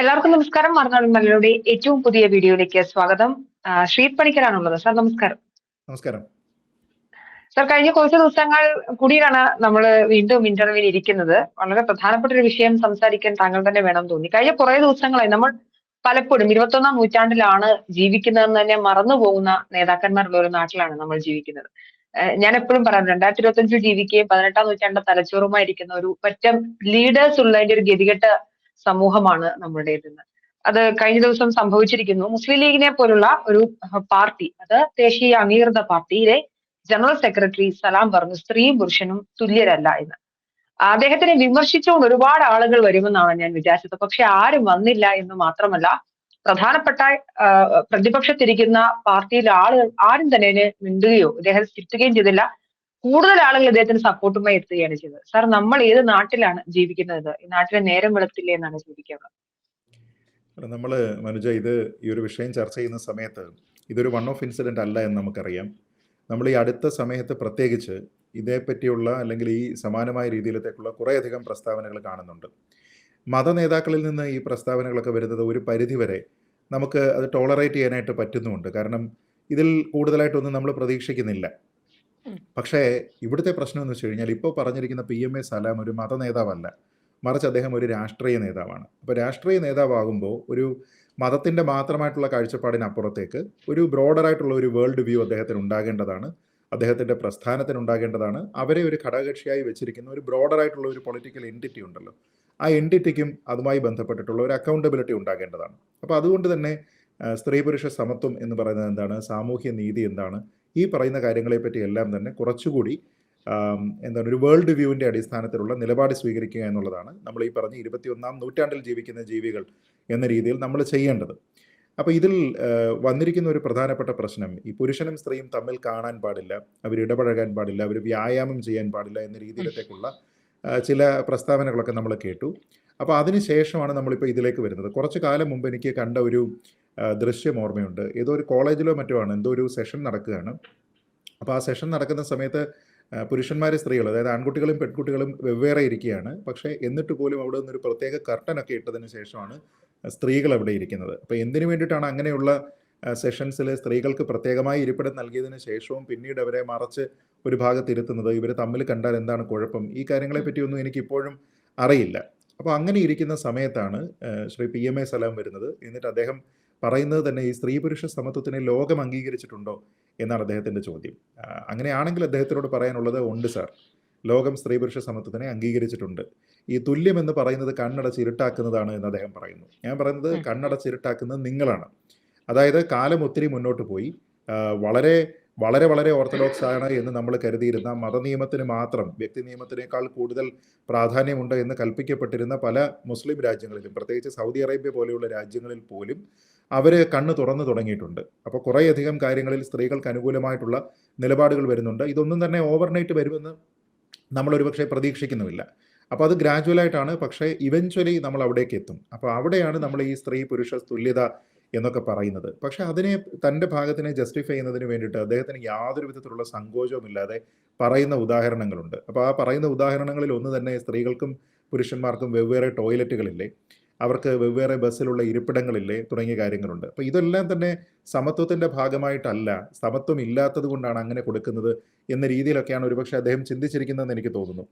എല്ലാവർക്കും നമസ്കാരം. മറുനാടൻ മലയുടെ ഏറ്റവും പുതിയ വീഡിയോയിലേക്ക് സ്വാഗതം. ശ്രീത് പണിക്കരാണുള്ളത്. സാർ നമസ്കാരം. നമസ്കാരം. സാർ കഴിഞ്ഞ കുറച്ച് ദിവസങ്ങൾ കൂടിയാണ് നമ്മൾ വീണ്ടും ഇന്റർവ്യൂവിൽ ഇരിക്കുന്നത്. വളരെ പ്രധാനപ്പെട്ട ഒരു വിഷയം സംസാരിക്കാൻ താങ്കൾ തന്നെ വേണം തോന്നി. കഴിഞ്ഞ കുറെ ദിവസങ്ങളായി നമ്മൾ പലപ്പോഴും ഇരുപത്തൊന്നാം നൂറ്റാണ്ടിലാണ് ജീവിക്കുന്നതെന്ന് തന്നെ മറന്നു പോകുന്ന നേതാക്കന്മാരുള്ള ഒരു നാട്ടിലാണ് നമ്മൾ ജീവിക്കുന്നത്. ഞാൻ എപ്പോഴും പറയാം രണ്ടായിരത്തി ഇരുപത്തി അഞ്ചിൽ ജീവിക്കുകയും പതിനെട്ടാം നൂറ്റാണ്ട് തലച്ചോറുമായിരിക്കുന്ന ഒരു പറ്റം ലീഡേഴ്സ് ഉള്ളതിന്റെ ഒരു ഗതികെട്ട സമൂഹമാണ് നമ്മുടേതെന്ന്. അത് കഴിഞ്ഞ ദിവസം സംഭവിച്ചിരിക്കുന്നു. മുസ്ലിം ലീഗിനെ പോലുള്ള ഒരു പാർട്ടി അത് ദേശീയ അംഗീകൃത പാർട്ടിയിലെ ജനറൽ സെക്രട്ടറി സലാം പറഞ്ഞു സ്ത്രീയും പുരുഷനും തുല്യരല്ല എന്ന്. അദ്ദേഹത്തിനെ വിമർശിച്ചുകൊണ്ട് ഒരുപാട് ആളുകൾ വരുമെന്നാണ് ഞാൻ വിചാരിച്ചത്. പക്ഷെ ആരും വന്നില്ല എന്ന് മാത്രമല്ല പ്രധാനപ്പെട്ട പ്രതിപക്ഷത്തിരിക്കുന്ന പാർട്ടിയിലെ ആളുകൾ ആരും തന്നെ മിണ്ടുകയോ ഇദ്ദേഹത്തെ തിരുത്തുകയും ചെയ്തില്ല. കൂടുതൽ ആളുകൾ ഇദ്ദേഹത്തിന് സപ്പോർട്ടുമായി എത്തുകയാണ് ചെയ്തത്. സാർ നമ്മൾ ഏത് നാട്ടിലാണ് ജീവിക്കുന്നത്? ഈ നാട്ടിലെ നേരം വെളുത്തില്ലേ എന്നാണ് ചോദിക്കുക നമ്മൾ മനുജ ഇത് ഈ ഒരു വിഷയം ചർച്ച ചെയ്യുന്ന സമയത്ത് ഇതൊരു വൺ ഓഫ് ഇൻസിഡന്റ് അല്ല എന്ന് നമുക്കറിയാം. നമ്മൾ ഈ അടുത്ത സമയത്ത് പ്രത്യേകിച്ച് ഇതേപ്പറ്റിയുള്ള അല്ലെങ്കിൽ ഈ സമാനമായ രീതിയിലത്തേക്കുള്ള കുറേയധികം പ്രസ്താവനകൾ കാണുന്നുണ്ട്. മത നേതാക്കളിൽ നിന്ന് ഈ പ്രസ്താവനകളൊക്കെ വരുന്നത് ഒരു പരിധിവരെ നമുക്ക് അത് ടോളറേറ്റ് ചെയ്യാനായിട്ട് പറ്റുന്നുമുണ്ട്. കാരണം ഇതിൽ കൂടുതലായിട്ടൊന്നും നമ്മൾ പ്രതീക്ഷിക്കുന്നില്ല. പക്ഷേ ഇവിടുത്തെ പ്രശ്നം എന്ന് വെച്ച് കഴിഞ്ഞാൽ ഇപ്പോൾ പറഞ്ഞിരിക്കുന്ന പി എം എ സലാം ഒരു മത നേതാവല്ല. മറിച്ച് അദ്ദേഹം ഒരു രാഷ്ട്രീയ നേതാവാണ്. അപ്പോൾ രാഷ്ട്രീയ നേതാവാകുമ്പോൾ ഒരു മതത്തിന്റെ മാത്രമായിട്ടുള്ള കാഴ്ചപ്പാടിനപ്പുറത്തേക്ക് ഒരു ബ്രോഡറായിട്ടുള്ള ഒരു വേൾഡ് വ്യൂ അദ്ദേഹത്തിന് ഉണ്ടാകേണ്ടതാണ്. അദ്ദേഹത്തിന്റെ പ്രസ്ഥാനത്തിന് ഉണ്ടാകേണ്ടതാണ്. അവരെ ഒരു ഘടകകക്ഷിയായി വെച്ചിരിക്കുന്ന ഒരു ബ്രോഡറായിട്ടുള്ള ഒരു പൊളിറ്റിക്കൽ എന്റിറ്റി ഉണ്ടല്ലോ. ആ എന്റിറ്റിക്കും അതുമായി ബന്ധപ്പെട്ടിട്ടുള്ള ഒരു അക്കൗണ്ടബിലിറ്റി ഉണ്ടാകേണ്ടതാണ്. അപ്പോൾ അതുകൊണ്ട് തന്നെ സ്ത്രീ പുരുഷ സമത്വം എന്ന് പറയുന്നത് എന്താണ്? സാമൂഹ്യ നീതി എന്താണ്? ഈ പറയുന്ന കാര്യങ്ങളെപ്പറ്റി എല്ലാം തന്നെ കുറച്ചുകൂടി എന്താണ് ഒരു വേൾഡ് വ്യൂവിന്റെ അടിസ്ഥാനത്തിലുള്ള നിലപാട് സ്വീകരിക്കുക എന്നുള്ളതാണ് നമ്മൾ ഈ പറഞ്ഞ ഇരുപത്തിയൊന്നാം നൂറ്റാണ്ടിൽ ജീവിക്കുന്ന ജീവികൾ എന്ന രീതിയിൽ നമ്മൾ ചെയ്യേണ്ടത്. അപ്പോൾ ഇതിൽ വന്നിരിക്കുന്ന ഒരു പ്രധാനപ്പെട്ട പ്രശ്നം ഈ പുരുഷനും സ്ത്രീയും തമ്മിൽ കാണാൻ പാടില്ല അവർ ഇടപഴകാൻ പാടില്ല അവർ വ്യായാമം ചെയ്യാൻ പാടില്ല എന്ന രീതിയിലത്തേക്കുള്ള ചില പ്രസ്താവനകളൊക്കെ നമ്മൾ കേട്ടു. അപ്പോൾ അതിനുശേഷമാണ് നമ്മളിപ്പോൾ ഇതിലേക്ക് വരുന്നത്. കുറച്ച് കാലം മുമ്പ് എനിക്ക് കണ്ട ഒരു ദൃശ്യം ഓർമ്മയുണ്ട് ഏതോ ഒരു കോളേജിലോ മറ്റോ ആണ് എന്തോ ഒരു സെഷൻ നടക്കുകയാണ്. അപ്പോൾ ആ സെഷൻ നടക്കുന്ന സമയത്ത് പുരുഷന്മാരെ സ്ത്രീകൾ അതായത് ആൺകുട്ടികളും പെൺകുട്ടികളും വെവ്വേറെ ഇരിക്കുകയാണ്. പക്ഷേ എന്നിട്ട് പോലും അവിടെ നിന്നൊരു പ്രത്യേക കർട്ടനൊക്കെ ഇട്ടതിന് ശേഷമാണ് സ്ത്രീകൾ അവിടെ ഇരിക്കുന്നത്. അപ്പോൾ എന്തിനു വേണ്ടിയിട്ടാണ് അങ്ങനെയുള്ള സെഷൻസിൽ സ്ത്രീകൾക്ക് പ്രത്യേകമായി ഇരിപ്പിടം നൽകിയതിന് ശേഷവും പിന്നീട് അവരെ മറച്ച് ഒരു ഭാഗത്ത് ഇരുത്തുന്നത് ഇവർ തമ്മിൽ കണ്ടാൽ എന്താണ് കുഴപ്പം? ഈ കാര്യങ്ങളെ പറ്റിയൊന്നും എനിക്കിപ്പോഴും അറിയില്ല. അപ്പോൾ അങ്ങനെ ഇരിക്കുന്ന സമയത്താണ് Shri P M A Salam വരുന്നത്. എന്നിട്ട് അദ്ദേഹം പറയുന്നത് തന്നെ ഈ സ്ത്രീ പുരുഷ സമത്വത്തിനെ ലോകം അംഗീകരിച്ചിട്ടുണ്ടോ എന്നാണ് അദ്ദേഹത്തിന്റെ ചോദ്യം. അങ്ങനെയാണെങ്കിൽ അദ്ദേഹത്തിനോട് പറയാനുള്ളത് ഉണ്ട് സാർ ലോകം സ്ത്രീ പുരുഷ സമത്വത്തിനെ അംഗീകരിച്ചിട്ടുണ്ട്. ഈ തുല്യം എന്ന് പറയുന്നത് കണ്ണടച്ച് ഇരുട്ടാക്കുന്നതാണ് എന്ന് അദ്ദേഹം പറയുന്നു. ഞാൻ പറയുന്നത്. കണ്ണടച്ച് ഇരുട്ടാക്കുന്നത് നിങ്ങളാണ്. അതായത് കാലം ഒത്തിരി മുന്നോട്ട് പോയി. വളരെ വളരെ വളരെ ഓർത്തഡോക്സ് ആണ് എന്ന് നമ്മൾ കരുതിയിരുന്ന മതനിയമത്തിന് മാത്രം വ്യക്തി നിയമത്തിനേക്കാൾ കൂടുതൽ പ്രാധാന്യമുണ്ട് എന്ന് കൽപ്പിക്കപ്പെട്ടിരുന്ന പല മുസ്ലിം രാജ്യങ്ങളിലും പ്രത്യേകിച്ച് സൗദി അറേബ്യ പോലെയുള്ള രാജ്യങ്ങളിൽ പോലും അവർ കണ്ണ് തുറന്നു തുടങ്ങിയിട്ടുണ്ട്. അപ്പോൾ കുറേയധികം കാര്യങ്ങളിൽ സ്ത്രീകൾക്ക് അനുകൂലമായിട്ടുള്ള നിലപാടുകൾ വരുന്നുണ്ട്. ഇതൊന്നും തന്നെ ഓവർനൈറ്റ് വരുമെന്ന് നമ്മൾ പക്ഷേ പ്രതീക്ഷിക്കുന്നുമില്ല. അപ്പോൾ അത് ഗ്രാജുവലായിട്ടാണ് പക്ഷേ ഇവഞ്ച്വലി നമ്മൾ അവിടേക്ക് എത്തും. അപ്പോൾ അവിടെയാണ് നമ്മൾ ഈ സ്ത്രീ പുരുഷ തുല്യത എന്നൊക്കെ പറയുന്നത്. പക്ഷെ അതിനെ തന്റെ ഭാഗത്തിനെ ജസ്റ്റിഫൈ ചെയ്യുന്നതിന് വേണ്ടിയിട്ട് അദ്ദേഹത്തിന് യാതൊരു വിധത്തിലുള്ള സങ്കോചവുമില്ലാതെ പറയുന്ന ഉദാഹരണങ്ങളുണ്ട്. അപ്പോൾ ആ പറയുന്ന ഉദാഹരണങ്ങളിൽ ഒന്ന് തന്നെ സ്ത്രീകൾക്കും പുരുഷന്മാർക്കും വെവ്വേറെ ടോയ്ലറ്റുകളില്ലേ അവർക്ക് വെവ്വേറെ ബസ്സിലുള്ള ഇരിപ്പിടങ്ങളില്ലേ തുടങ്ങിയ കാര്യങ്ങളുണ്ട്. അപ്പോൾ ഇതെല്ലാം തന്നെ സമത്വത്തിന്റെ ഭാഗമായിട്ടല്ല സമത്വം ഇല്ലാത്തത് കൊണ്ടാണ് അങ്ങനെ കൊടുക്കുന്നത് എന്ന രീതിയിലൊക്കെയാണ് ഒരുപക്ഷെ അദ്ദേഹം ചിന്തിച്ചിരിക്കുന്നതെന്ന് എനിക്ക് തോന്നുന്നു.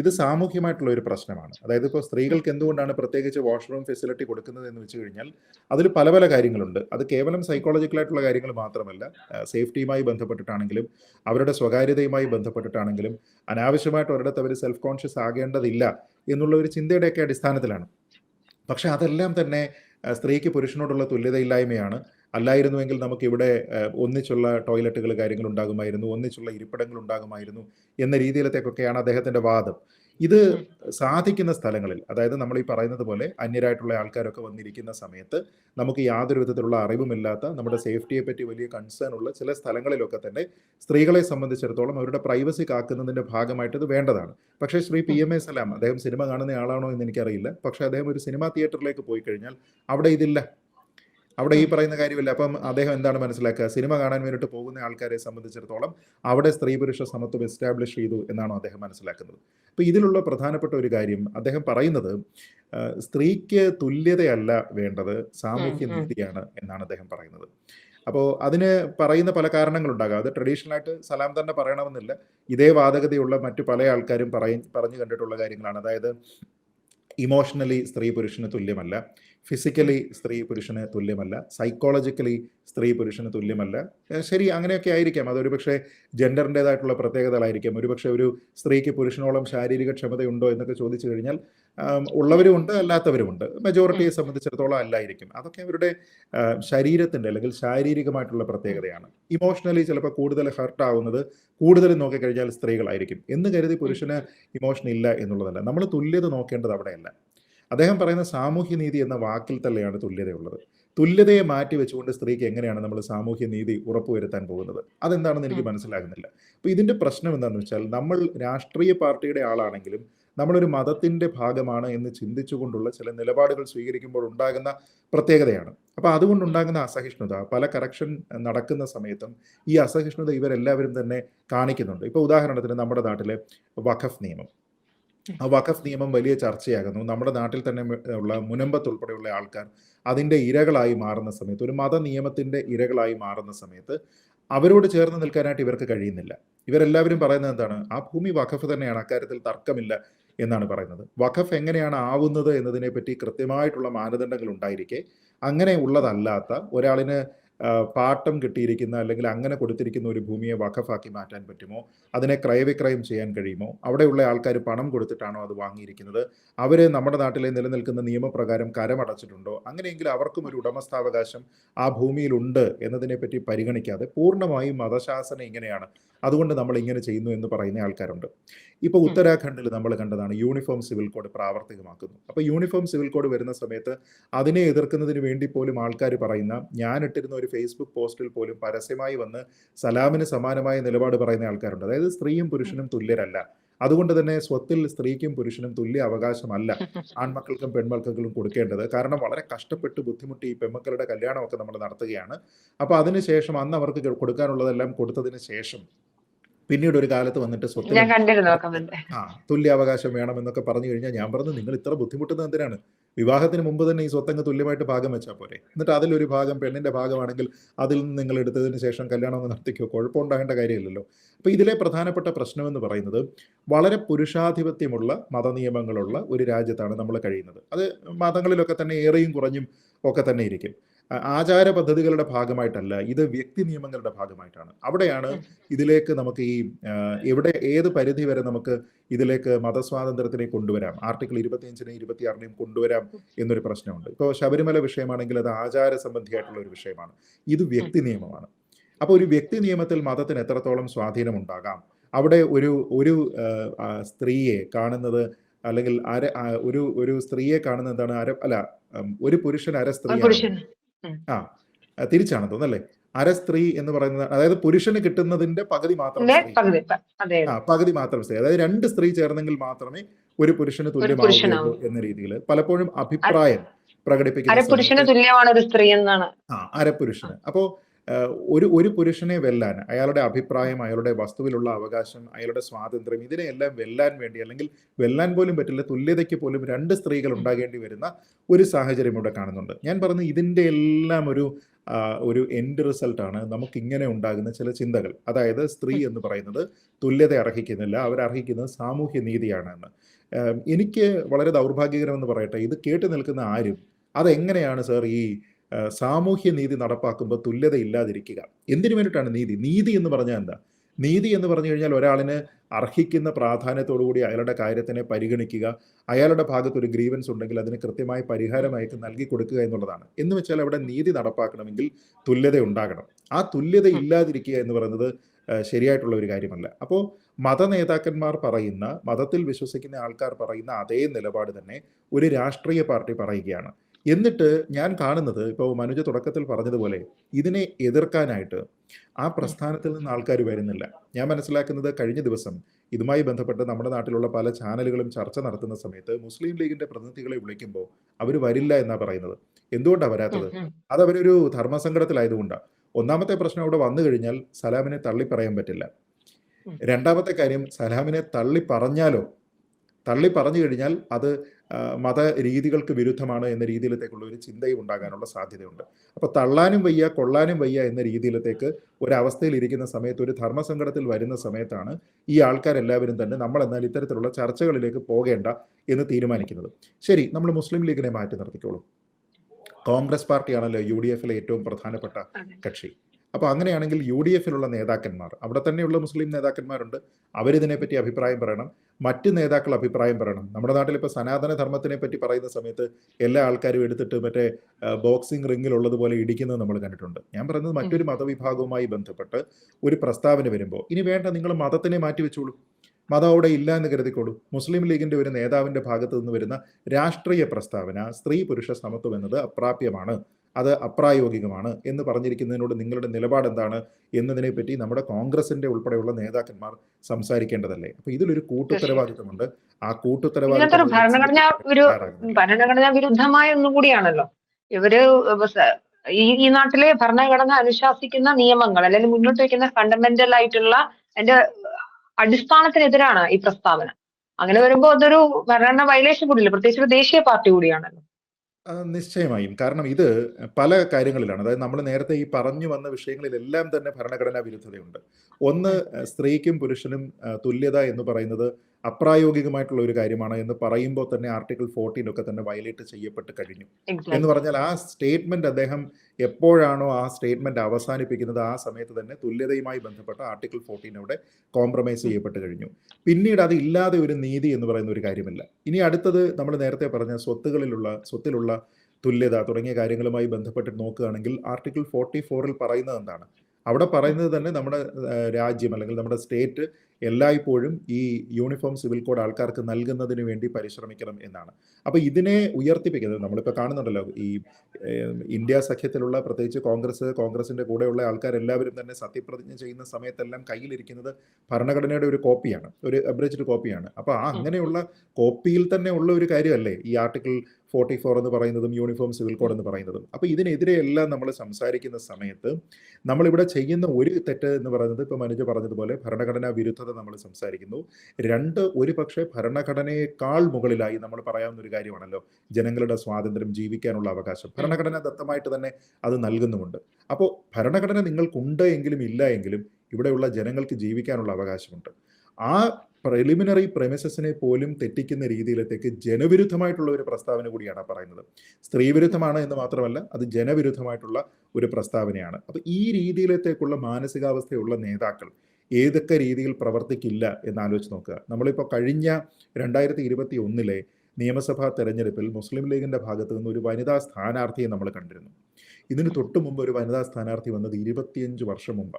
ഇത് സാമൂഹ്യമായിട്ടുള്ള ഒരു പ്രശ്നമാണ്. അതായത് ഇപ്പോൾ സ്ത്രീകൾക്ക് എന്തുകൊണ്ടാണ് പ്രത്യേകിച്ച് വാഷ്റൂം ഫെസിലിറ്റി കൊടുക്കുന്നത് എന്ന് വെച്ച് കഴിഞ്ഞാൽ അതിൽ പല പല കാര്യങ്ങളുണ്ട്. അത് കേവലം സൈക്കോളജിക്കലായിട്ടുള്ള കാര്യങ്ങൾ മാത്രമല്ല സേഫ്റ്റിയുമായി ബന്ധപ്പെട്ടിട്ടാണെങ്കിലും അവരുടെ സ്വകാര്യതയുമായി ബന്ധപ്പെട്ടിട്ടാണെങ്കിലും അനാവശ്യമായിട്ട് ഒരിടത്ത് അവർ സെൽഫ് കോൺഷ്യസ് ആകേണ്ടതില്ല എന്നുള്ള ഒരു ചിന്തയുടെയൊക്കെ അടിസ്ഥാനത്തിലാണ്. പക്ഷെ അതെല്ലാം തന്നെ സ്ത്രീക്ക് പുരുഷനോടുള്ള തുല്യതയില്ലായ്മയാണ്. അല്ലായിരുന്നുവെങ്കിൽ നമുക്കിവിടെ ഒന്നിച്ചുള്ള ടോയ്ലറ്റുകൾ കാര്യങ്ങൾ ഉണ്ടാകുമായിരുന്നു ഒന്നിച്ചുള്ള ഇരിപ്പിടങ്ങൾ ഉണ്ടാകുമായിരുന്നു എന്ന രീതിയിലത്തേക്കൊക്കെയാണ് അദ്ദേഹത്തിന്റെ വാദം. ഇത് സാധിക്കുന്ന സ്ഥലങ്ങളിൽ അതായത് നമ്മൾ ഈ പറയുന്നത് പോലെ അന്യരായിട്ടുള്ള ആൾക്കാരൊക്കെ വന്നിരിക്കുന്ന സമയത്ത് നമുക്ക് യാതൊരു വിധത്തിലുള്ള അറിവുമില്ലാത്ത നമ്മുടെ സേഫ്റ്റിയെ പറ്റി വലിയ കൺസേൺ ഉള്ള ചില സ്ഥലങ്ങളിലൊക്കെ തന്നെ സ്ത്രീകളെ സംബന്ധിച്ചിടത്തോളം അവരുടെ പ്രൈവസി കാക്കുന്നതിന്റെ ഭാഗമായിട്ട് ഇത് വേണ്ടതാണ്. പക്ഷേ Shri P M A Salam അദ്ദേഹം സിനിമ കാണുന്ന ആളാണോ എന്ന് എനിക്കറിയില്ല. പക്ഷേ അദ്ദേഹം ഒരു സിനിമാ തിയേറ്ററിലേക്ക് പോയി കഴിഞ്ഞാൽ അവിടെ ഇതില്ല. അവിടെ ഈ പറയുന്ന കാര്യമില്ല. അപ്പം അദ്ദേഹം എന്താണ് മനസ്സിലാക്കുക? സിനിമ കാണാൻ വേണ്ടിയിട്ട് പോകുന്ന ആൾക്കാരെ സംബന്ധിച്ചിടത്തോളം അവിടെ സ്ത്രീ പുരുഷ സമത്വം എസ്റ്റാബ്ലിഷ് ചെയ്തു എന്നാണോ അദ്ദേഹം മനസ്സിലാക്കുന്നത്. അപ്പോൾ ഇതിലുള്ള പ്രധാനപ്പെട്ട ഒരു കാര്യം അദ്ദേഹം പറയുന്നത് സ്ത്രീക്ക് തുല്യതയല്ല വേണ്ടത് സാമൂഹ്യ. നീതിയാണ് എന്നാണ് അദ്ദേഹം പറയുന്നത്. അപ്പോൾ അതിന് പറയുന്ന പല കാരണങ്ങളുണ്ടാകാം. അത് ട്രഡീഷണൽ ആയിട്ട് സലാം തന്നെ പറയണമെന്നില്ല. ഇതേ വാദഗതിയുള്ള മറ്റു പല ആൾക്കാരും പറയും പറഞ്ഞു കണ്ടിട്ടുള്ള കാര്യങ്ങളാണ്. അതായത് ഇമോഷണലി സ്ത്രീ പുരുഷന് തുല്യമല്ല. ഫിസിക്കലി സ്ത്രീ പുരുഷന് തുല്യമല്ല. സൈക്കോളജിക്കലി സ്ത്രീ പുരുഷന് തുല്യമല്ല. ശരി അങ്ങനെയൊക്കെ ആയിരിക്കാം. അതൊരു പക്ഷേ ജെൻഡറിന്റെതായിട്ടുള്ള പ്രത്യേകതകളായിരിക്കാം. ഒരുപക്ഷെ ഒരു സ്ത്രീക്ക് പുരുഷനോളം ശാരീരിക ക്ഷമതയുണ്ടോ എന്നൊക്കെ ചോദിച്ചു കഴിഞ്ഞാൽ ഉള്ളവരുമുണ്ട് അല്ലാത്തവരുമുണ്ട്. മെജോറിറ്റിയെ സംബന്ധിച്ചിടത്തോളം അല്ലായിരിക്കും. അതൊക്കെ അവരുടെ ശരീരത്തിന്റെ അല്ലെങ്കിൽ ശാരീരികമായിട്ടുള്ള പ്രത്യേകതയാണ്. ഇമോഷണലി ചിലപ്പോൾ കൂടുതൽ ഹർട്ട് ആവുന്നത് കൂടുതൽ നോക്കിക്കഴിഞ്ഞാൽ സ്ത്രീകളായിരിക്കും. എന്ന് കരുതി പുരുഷന് ഇമോഷൻ ഇല്ല എന്നുള്ളതല്ല. നമ്മൾ തുല്യത നോക്കേണ്ടത് അവിടെയല്ല. അദ്ദേഹം പറയുന്ന സാമൂഹ്യ നീതി എന്ന വാക്കിൽ തന്നെയാണ് തുല്യതയുള്ളത്. തുല്യതയെ മാറ്റി വെച്ചുകൊണ്ട് സ്ത്രീക്ക് എങ്ങനെയാണ് നമ്മൾ സാമൂഹ്യ നീതി ഉറപ്പുവരുത്താൻ പോകുന്നത്? അതെന്താണെന്ന് എനിക്ക് മനസ്സിലാകുന്നില്ല. അപ്പോൾ ഇതിന്റെ പ്രശ്നം എന്താണെന്ന് വെച്ചാൽ നമ്മൾ രാഷ്ട്രീയ പാർട്ടിയുടെ ആളാണെങ്കിലും നമ്മളൊരു മതത്തിന്റെ ഭാഗമാണ് എന്ന് ചിന്തിച്ചുകൊണ്ടുള്ള ചില നിലപാടുകൾ സ്വീകരിക്കുമ്പോൾ ഉണ്ടാകുന്ന പ്രത്യേകതയാണ്. അപ്പോൾ അതുകൊണ്ടുണ്ടാകുന്ന അസഹിഷ്ണുത പല കറക്ഷൻ നടക്കുന്ന സമയത്തും ഈ അസഹിഷ്ണുത ഇവരെല്ലാവരും തന്നെ കാണിക്കുന്നുണ്ട്. ഇപ്പോൾ ഉദാഹരണത്തിന് നമ്മുടെ നാട്ടിലെ വഖഫ് നിയമം. ആ വഖഫ് നിയമം വലിയ ചർച്ചയാകുന്നു. നമ്മുടെ നാട്ടിൽ തന്നെ ഉള്ള മുനമ്പത്ത് ഉൾപ്പെടെയുള്ള ആൾക്കാർ അതിന്റെ ഇരകളായി മാറുന്ന സമയത്ത് ഒരു മത നിയമത്തിന്റെ ഇരകളായി മാറുന്ന സമയത്ത് അവരോട് ചേർന്ന് നിൽക്കാനായിട്ട് ഇവർക്ക് കഴിയുന്നില്ല. ഇവരെല്ലാവരും പറയുന്നത് എന്താണ്? ആ ഭൂമി വഖഫ് തന്നെയാണ് അക്കാര്യത്തിൽ തർക്കമില്ല എന്നാണ് പറയുന്നത്. വഖഫ് എങ്ങനെയാണ് ആവുന്നത് എന്നതിനെപ്പറ്റി കൃത്യമായിട്ടുള്ള മാനദണ്ഡങ്ങൾ ഉണ്ടായിരിക്കെ അങ്ങനെ ഉള്ളതല്ലാത്ത ഒരാളിന് പാട്ടം കിട്ടിയിരിക്കുന്ന അല്ലെങ്കിൽ അങ്ങനെ കൊടുത്തിരിക്കുന്ന ഒരു ഭൂമിയെ വഖഫാക്കി മാറ്റാൻ പറ്റുമോ? അതിനെ ക്രയവിക്രയം ചെയ്യാൻ കഴിയുമോ? അവിടെയുള്ള ആൾക്കാർ പണം കൊടുത്തിട്ടാണോ അത് വാങ്ങിയിരിക്കുന്നത്? അവർ നമ്മുടെ നാട്ടിലെ നിലനിൽക്കുന്ന നിയമപ്രകാരം കരമടച്ചിട്ടുണ്ടോ? അങ്ങനെയെങ്കിൽ അവർക്കും ഒരു ഉടമസ്ഥാവകാശം ആ ഭൂമിയിലുണ്ട് എന്നതിനെപ്പറ്റി പരിഗണിക്കാതെ പൂർണമായും മതശാസനം ഇങ്ങനെയാണ്. അതുകൊണ്ട് നമ്മൾ ഇങ്ങനെ ചെയ്യുന്നു എന്ന് പറയുന്ന ആൾക്കാരുണ്ട്. ഇപ്പോൾ ഉത്തരാഖണ്ഡിൽ നമ്മൾ കണ്ടതാണ് യൂണിഫോം സിവിൽ കോഡ് പ്രാവർത്തികമാക്കുന്നു. അപ്പോൾ യൂണിഫോം സിവിൽ കോഡ് വരുന്ന സമയത്ത് അതിനെ എതിർക്കുന്നതിന് വേണ്ടി പോലും ആൾക്കാർ പറയുന്ന ഞാൻ ഇട്ടിരുന്ന ഒരു ഫേസ്ബുക്ക് പോസ്റ്റിൽ പോലും പരസ്യമായി വന്ന് സലാമിന് സമാനമായ നിലപാട് പറയുന്ന ആൾക്കാരുണ്ട്. അതായത് സ്ത്രീയും പുരുഷനും തുല്യരല്ല. അതുകൊണ്ട് തന്നെ സ്വത്തിൽ സ്ത്രീക്കും പുരുഷനും തുല്യ അവകാശമല്ല ആൺമക്കൾക്കും പെൺമക്കൾക്കും കൊടുക്കേണ്ടത്. കാരണം വളരെ കഷ്ടപ്പെട്ട് ബുദ്ധിമുട്ടി ഈ പെൺമക്കളുടെ കല്യാണമൊക്കെ നമ്മൾ നടത്തുകയാണ്. അപ്പോൾ അതിനുശേഷം അന്ന് അവർക്ക് കൊടുക്കാനുള്ളതെല്ലാം കൊടുത്തതിന് ശേഷം പിന്നീട് ഒരു കാലത്ത് വന്നിട്ട് കണ്ടിരുന്നു ആ തുല്യാവകാശം വേണം എന്നൊക്കെ പറഞ്ഞു കഴിഞ്ഞാൽ ഞാൻ പറഞ്ഞു നിങ്ങൾ ഇത്ര ബുദ്ധിമുട്ടുന്നത് എന്തിനാണ്? വിവാഹത്തിന് മുമ്പ് തന്നെ ഈ സ്വത്തങ്ങ് തുല്യമായിട്ട് ഭാഗം വെച്ചാൽ പോരെ. എന്നിട്ട് അതിലൊരു ഭാഗം പെണ്ണിന്റെ ഭാഗമാണെങ്കിൽ അതിൽ നിന്ന് നിങ്ങൾ എടുത്തതിന് ശേഷം കല്യാണം അങ്ങ് നടത്തിക്കോ? കുഴപ്പമുണ്ടാകേണ്ട കാര്യമില്ലല്ലോ. അപ്പോൾ ഇതിലെ പ്രധാനപ്പെട്ട പ്രശ്നം എന്ന് പറയുന്നത് വളരെ പുരുഷാധിപത്യമുള്ള മതനിയമങ്ങളുള്ള ഒരു രാജ്യത്താണ് നമ്മൾ കഴിയുന്നത്. അത് മതങ്ങളിലൊക്കെ തന്നെ ഏറെയും കുറഞ്ഞും ഒക്കെ തന്നെ ഇരിക്കും. ആചാര പദ്ധതികളുടെ ഭാഗമായിട്ടല്ല ഇത് വ്യക്തി നിയമങ്ങളുടെ ഭാഗമായിട്ടാണ്. അവിടെയാണ് ഇതിലേക്ക് നമുക്ക് ഈ എവിടെ ഏത് പരിധി വരെ നമുക്ക് ഇതിലേക്ക് മതസ്വാതന്ത്ര്യത്തിനെ കൊണ്ടുവരാം ആർട്ടിക്കിൾ ഇരുപത്തിയഞ്ചിനെയും ഇരുപത്തിയാറിനെയും കൊണ്ടുവരാം എന്നൊരു പ്രശ്നമുണ്ട്. ഇപ്പോൾ ശബരിമല വിഷയമാണെങ്കിൽ അത് ആചാര സംബന്ധിയായിട്ടുള്ള ഒരു വിഷയമാണ്. ഇത് വ്യക്തി നിയമമാണ്. അപ്പോൾ ഒരു വ്യക്തി നിയമത്തിൽ മതത്തിന് എത്രത്തോളം സ്വാധീനമുണ്ടാകാം അവിടെ ഒരു ഒരു സ്ത്രീയെ കാണുന്നത് അല്ലെങ്കിൽ അര ഒരു ഒരു സ്ത്രീയെ കാണുന്നത് എന്താണ് അര അല്ല ഒരു പുരുഷൻ അര സ്ത്രീ ആ തിരിച്ചാണ് തോന്നല്ലേ അര സ്ത്രീ എന്ന് പറയുന്നത് അതായത് പുരുഷന് കിട്ടുന്നതിന്റെ പകുതി മാത്രം ആ പകുതി മാത്രം സ്ത്രീ. അതായത് രണ്ട് സ്ത്രീ ചേർന്നെങ്കിൽ മാത്രമേ ഒരു പുരുഷന് തുല്യമാവുകയുള്ളൂ എന്ന രീതിയിൽ. പലപ്പോഴും അഭിപ്രായം പ്രകടിപ്പിക്കുന്നത് അരപുരുഷന് തുല്യമാണ് ഒരു സ്ത്രീ എന്നാണ്. ആ അരപുരുഷന് അപ്പോ ഒരു ഒരു പുരുഷനെ വെല്ലാൻ അയാളുടെ അഭിപ്രായം അയാളുടെ വസ്തുവിലുള്ള അവകാശം അയാളുടെ സ്വാതന്ത്ര്യം ഇതിനെയെല്ലാം വെല്ലാൻ വേണ്ടി അല്ലെങ്കിൽ വെല്ലാൻ പോലും പറ്റില്ല തുല്യതയ്ക്ക് പോലും രണ്ട് സ്ത്രീകൾ ഉണ്ടാകേണ്ടി വരുന്ന ഒരു സാഹചര്യം ഇവിടെ കാണുന്നുണ്ട്. ഞാൻ പറഞ്ഞു ഇതിന്റെ എല്ലാം ഒരു ഒരു എൻഡ് റിസൾട്ടാണ് നമുക്ക് ഇങ്ങനെ ഉണ്ടാകുന്ന ചില ചിന്തകൾ. അതായത് സ്ത്രീ എന്ന് പറയുന്നത് തുല്യത അർഹിക്കുന്നില്ല അവർ അർഹിക്കുന്നത് സാമൂഹ്യ നീതിയാണ് എന്ന് എനിക്ക് വളരെ ദൗർഭാഗ്യകരമെന്ന് പറയട്ടെ ഇത് കേട്ട് നിൽക്കുന്ന ആരും അതെങ്ങനെയാണ് സാർ ഈ സാമൂഹ്യ നീതി നടപ്പാക്കുമ്പോൾ തുല്യത ഇല്ലാതിരിക്കുക. എന്തിനു വേണ്ടിയിട്ടാണ് നീതി? നീതി എന്ന് പറഞ്ഞാൽ എന്താ? നീതി എന്ന് പറഞ്ഞു കഴിഞ്ഞാൽ ഒരാളിന് അർഹിക്കുന്ന പ്രാധാന്യത്തോടുകൂടി അയാളുടെ കാര്യത്തിനെ പരിഗണിക്കുക അയാളുടെ ഭാഗത്തൊരു ഗ്രീവൻസ് ഉണ്ടെങ്കിൽ അതിന് കൃത്യമായ പരിഹാരം അയക്ക് നൽകി കൊടുക്കുക എന്നുള്ളതാണ്. എന്ന് വെച്ചാൽ അവിടെ നീതി നടപ്പാക്കണമെങ്കിൽ തുല്യത ഉണ്ടാകണം. ആ തുല്യത ഇല്ലാതിരിക്കുക എന്ന് പറയുന്നത് ശരിയായിട്ടുള്ള ഒരു കാര്യമല്ല. അപ്പോൾ മത നേതാക്കന്മാർ പറയുന്ന മതത്തിൽ വിശ്വസിക്കുന്ന ആൾക്കാർ പറയുന്ന അതേ നിലപാട് തന്നെ ഒരു രാഷ്ട്രീയ പാർട്ടി പറയുകയാണ്. എന്നിട്ട് ഞാൻ കാണുന്നത് ഇപ്പോൾ മനുജ തുടക്കത്തിൽ പറഞ്ഞതുപോലെ ഇതിനെ എതിർക്കാനായിട്ട് ആ പ്രസ്ഥാനത്തിൽ നിന്ന് ആൾക്കാർ വരുന്നില്ല. ഞാൻ മനസ്സിലാക്കുന്നത് കഴിഞ്ഞ ദിവസം ഇതുമായി ബന്ധപ്പെട്ട് നമ്മുടെ നാട്ടിലുള്ള പല ചാനലുകളും ചർച്ച നടത്തുന്ന സമയത്ത് മുസ്ലിം ലീഗിന്റെ പ്രതിനിധികളെ വിളിക്കുമ്പോൾ അവർ വരില്ല എന്നാണ് പറയുന്നത്. എന്തുകൊണ്ടാണ് വരാത്തത്. അത് അവരൊരു ധർമ്മസങ്കടത്തിലായതുകൊണ്ടാണ് ഒന്നാമത്തെ പ്രശ്നം അവിടെ വന്നു കഴിഞ്ഞാൽ സലാമിനെ തള്ളി പറയാൻ പറ്റില്ല രണ്ടാമത്തെ കാര്യം സലാമിനെ തള്ളി പറഞ്ഞാലോ തള്ളി പറഞ്ഞു കഴിഞ്ഞാൽ അത് മത രീതികൾക്ക് വിരുദ്ധമാണ് എന്ന രീതിയിലത്തേക്കുള്ള ഒരു ചിന്തയും ഉണ്ടാകാനുള്ള സാധ്യതയുണ്ട്. അപ്പോൾ തള്ളാനും വയ്യ കൊള്ളാനും വയ്യ എന്ന രീതിയിലത്തേക്ക് ഒരവസ്ഥയിൽ ഇരിക്കുന്ന സമയത്ത് ഒരു ധർമ്മസങ്കടത്തിൽ വരുന്ന സമയത്താണ് ഈ ആൾക്കാരെല്ലാവരും തന്നെ നമ്മൾ എന്നാൽ ഇത്തരത്തിലുള്ള ചർച്ചകളിലേക്ക് പോകേണ്ട എന്ന് തീരുമാനിക്കുന്നത്. ശരി നമ്മൾ മുസ്ലിം ലീഗിനെ മാറ്റി നിർത്തിക്കോളൂ. കോൺഗ്രസ് പാർട്ടിയാണല്ലോ യു ഡി എഫിലെ ഏറ്റവും പ്രധാനപ്പെട്ട കക്ഷി. അപ്പോൾ അങ്ങനെയാണെങ്കിൽ യു ഡി എഫിലുള്ള നേതാക്കന്മാർ അവിടെ തന്നെയുള്ള മുസ്ലിം നേതാക്കന്മാരുണ്ട് അവരിതിനെപ്പറ്റി അഭിപ്രായം പറയണം. മറ്റ് നേതാക്കൾ അഭിപ്രായം പറയണം. നമ്മുടെ നാട്ടിൽ ഇപ്പോൾ സനാതന ധർമ്മത്തിനെ പറ്റി പറയുന്ന സമയത്ത് എല്ലാ ആൾക്കാരും എടുത്തിട്ട് മറ്റേ ബോക്സിംഗ് റിങ്ങിലുള്ളതുപോലെ ഇടിക്കുന്നത് നമ്മൾ കണ്ടിട്ടുണ്ട്. ഞാൻ പറയുന്നത് മറ്റൊരു മതവിഭാഗവുമായി ബന്ധപ്പെട്ട് ഒരു പ്രസ്താവന വരുമ്പോൾ ഇനി വേണ്ട നിങ്ങൾ മതത്തിനെ മാറ്റി വെച്ചോളൂ. മതം അവിടെ ഇല്ല എന്ന് കരുതിക്കോളൂ. മുസ്ലിം ലീഗിന്റെ ഒരു നേതാവിന്റെ ഭാഗത്ത് നിന്ന് വരുന്ന രാഷ്ട്രീയ പ്രസ്താവന സ്ത്രീ പുരുഷ സമത്വം എന്നത് അപ്രാപ്യമാണ്. അത് അപ്രായോഗികമാണ് എന്ന് പറഞ്ഞിരിക്കുന്നതിനോട് നിങ്ങളുടെ നിലപാട് എന്താണ് എന്നതിനെപ്പറ്റി നമ്മുടെ കോൺഗ്രസിന്റെ ഉൾപ്പെടെയുള്ള നേതാക്കന്മാർ സംസാരിക്കേണ്ടതല്ലേ? അപ്പൊ ഇതിലൊരു കൂട്ടുത്തരവാദിത്വമുണ്ട്. ആ കൂട്ടുത്തരവാദിത്വം ഭരണഘടനാ ഒരു ഭരണഘടനാ വിരുദ്ധമായ ഒന്നും കൂടിയാണല്ലോ ഇവർ ഈ ഈ നാട്ടിലെ ഭരണഘടന അനുശാസിക്കുന്ന നിയമങ്ങൾ അല്ലെങ്കിൽ മുന്നോട്ട് വയ്ക്കുന്ന ഫണ്ടമെന്റൽ ആയിട്ടുള്ള അതിന്റെ അടിസ്ഥാനത്തിനെതിരാണ് ഈ പ്രസ്താവന. അങ്ങനെ വരുമ്പോ അതൊരു ഭരണഘടന വയലേഷൻ കൂടിയില്ല? പ്രത്യേകിച്ച് ഒരു ദേശീയ പാർട്ടി കൂടിയാണല്ലോ. നിശ്ചയമായും. കാരണം ഇത് പല കാര്യങ്ങളിലാണ്. അതായത് നമ്മൾ നേരത്തെ ഈ പറഞ്ഞു വന്ന വിഷയങ്ങളിലെല്ലാം തന്നെ ഭരണഘടനാ വിരുദ്ധതയുണ്ട്. ഒന്ന് സ്ത്രീക്കും പുരുഷനും തുല്യത എന്ന് പറയുന്നത് അപ്രായോഗികമായിട്ടുള്ള ഒരു കാര്യമാണ് എന്ന് പറയുമ്പോൾ തന്നെ ആർട്ടിക്കിൾ ഫോർട്ടീൻ ഒക്കെ തന്നെ വയലേറ്റ് ചെയ്യപ്പെട്ട് കഴിഞ്ഞു. എന്ന് പറഞ്ഞാൽ ആ സ്റ്റേറ്റ്മെന്റ് അദ്ദേഹം എപ്പോഴാണോ ആ സ്റ്റേറ്റ്മെന്റ് അവസാനിപ്പിക്കുന്നത് ആ സമയത്ത് തന്നെ തുല്യതയുമായി ബന്ധപ്പെട്ട ആർട്ടിക്കിൾ ഫോർട്ടീൻ അവിടെ കോംപ്രമൈസ് ചെയ്യപ്പെട്ട് കഴിഞ്ഞു. പിന്നീട് അത് ഇല്ലാതെ ഒരു നീതി എന്ന് പറയുന്ന ഒരു കാര്യമില്ല. ഇനി അടുത്തത് നമ്മൾ നേരത്തെ പറഞ്ഞ സ്വത്തുകളിലുള്ള സ്വത്തിലുള്ള തുല്യത തുടങ്ങിയ കാര്യങ്ങളുമായി ബന്ധപ്പെട്ട് നോക്കുകയാണെങ്കിൽ ആർട്ടിക്കിൾ ഫോർട്ടി ഫോറിൽ പറയുന്നത് എന്താണ്? അവിടെ പറയുന്നത് തന്നെ നമ്മുടെ രാജ്യം അല്ലെങ്കിൽ നമ്മുടെ സ്റ്റേറ്റ് എല്ലായ്പ്പോഴും ഈ യൂണിഫോം സിവിൽ കോഡ് ആൾക്കാർക്ക് നൽകുന്നതിന് വേണ്ടി പരിശ്രമിക്കണം എന്നാണ്. അപ്പോൾ ഇതിനെ ഉയർത്തിപ്പിക്കുന്നത് നമ്മളിപ്പോൾ കാണുന്നുണ്ടല്ലോ ഈ ഇന്ത്യ സഖ്യത്തിലുള്ള പ്രത്യേകിച്ച് കോൺഗ്രസ് കോൺഗ്രസിന്റെ കൂടെയുള്ള ആൾക്കാരെല്ലാവരും തന്നെ സത്യപ്രതിജ്ഞ ചെയ്യുന്ന സമയത്തെല്ലാം കയ്യിലിരിക്കുന്നത് ഭരണഘടനയുടെ ഒരു കോപ്പിയാണ് ഒരു അബ്രേജ്ഡ് കോപ്പിയാണ്. അപ്പോൾ ആ അങ്ങനെയുള്ള കോപ്പിയിൽ തന്നെ ഉള്ള ഒരു കാര്യമല്ലേ ഈ ആർട്ടിക്കിൾ ഫോർട്ടി ഫോർ എന്ന് പറയുന്നതും യൂണിഫോം സിവിൽ കോഡ് എന്ന് പറയുന്നതും. അപ്പോൾ ഇതിനെതിരെയെല്ലാം നമ്മൾ സംസാരിക്കുന്ന സമയത്ത് നമ്മളിവിടെ ചെയ്യുന്ന ഒരു തെറ്റ് എന്ന് പറയുന്നത് ഇപ്പോൾ മനുജ പറഞ്ഞതുപോലെ ഭരണഘടനാ വിരുദ്ധത നമ്മൾ സംസാരിക്കുന്നു. രണ്ട് ഒരു പക്ഷേ ഭരണഘടനയേക്കാൾ മുകളിലായി നമ്മൾ പറയാവുന്ന ഒരു കാര്യമാണല്ലോ ജനങ്ങളുടെ സ്വാതന്ത്ര്യം ജീവിക്കാനുള്ള അവകാശം. ഭരണഘടന ദത്തമായിട്ട് തന്നെ അത് നൽകുന്നുമുണ്ട്. അപ്പോൾ ഭരണഘടന നിങ്ങൾക്കുണ്ട് എങ്കിലും ഇല്ല എങ്കിലും ഇവിടെയുള്ള ജനങ്ങൾക്ക് ജീവിക്കാനുള്ള അവകാശമുണ്ട്. ആ പ്രിലിമിനറി പ്രമിസസിനെ പോലും തെറ്റിക്കുന്ന രീതിയിലത്തേക്ക് ജനവിരുദ്ധമായിട്ടുള്ള ഒരു പ്രസ്താവന കൂടിയാണ് പറയുന്നത്. സ്ത്രീവിരുദ്ധമാണ് എന്ന് മാത്രമല്ല അത് ജനവിരുദ്ധമായിട്ടുള്ള ഒരു പ്രസ്താവനയാണ്. അപ്പോൾ ഈ രീതിയിലത്തേക്കുള്ള മാനസികാവസ്ഥയുള്ള നേതാക്കൾ ഏതൊക്കെ രീതിയിൽ പ്രവർത്തിക്കില്ല എന്ന് ആലോചിച്ച് നോക്കുക. നമ്മളിപ്പോൾ കഴിഞ്ഞ രണ്ടായിരത്തി ഇരുപത്തി ഒന്നിലെ നിയമസഭാ തെരഞ്ഞെടുപ്പിൽ മുസ്ലിം ലീഗിന്റെ ഭാഗത്ത് നിന്ന് ഒരു വനിതാ സ്ഥാനാർത്ഥിയെ നമ്മൾ കണ്ടിരുന്നു. ഇതിന് തൊട്ടു മുമ്പ് ഒരു വനിതാ സ്ഥാനാർത്ഥി വന്നത് ഇരുപത്തിയഞ്ച് വർഷം മുമ്പ്.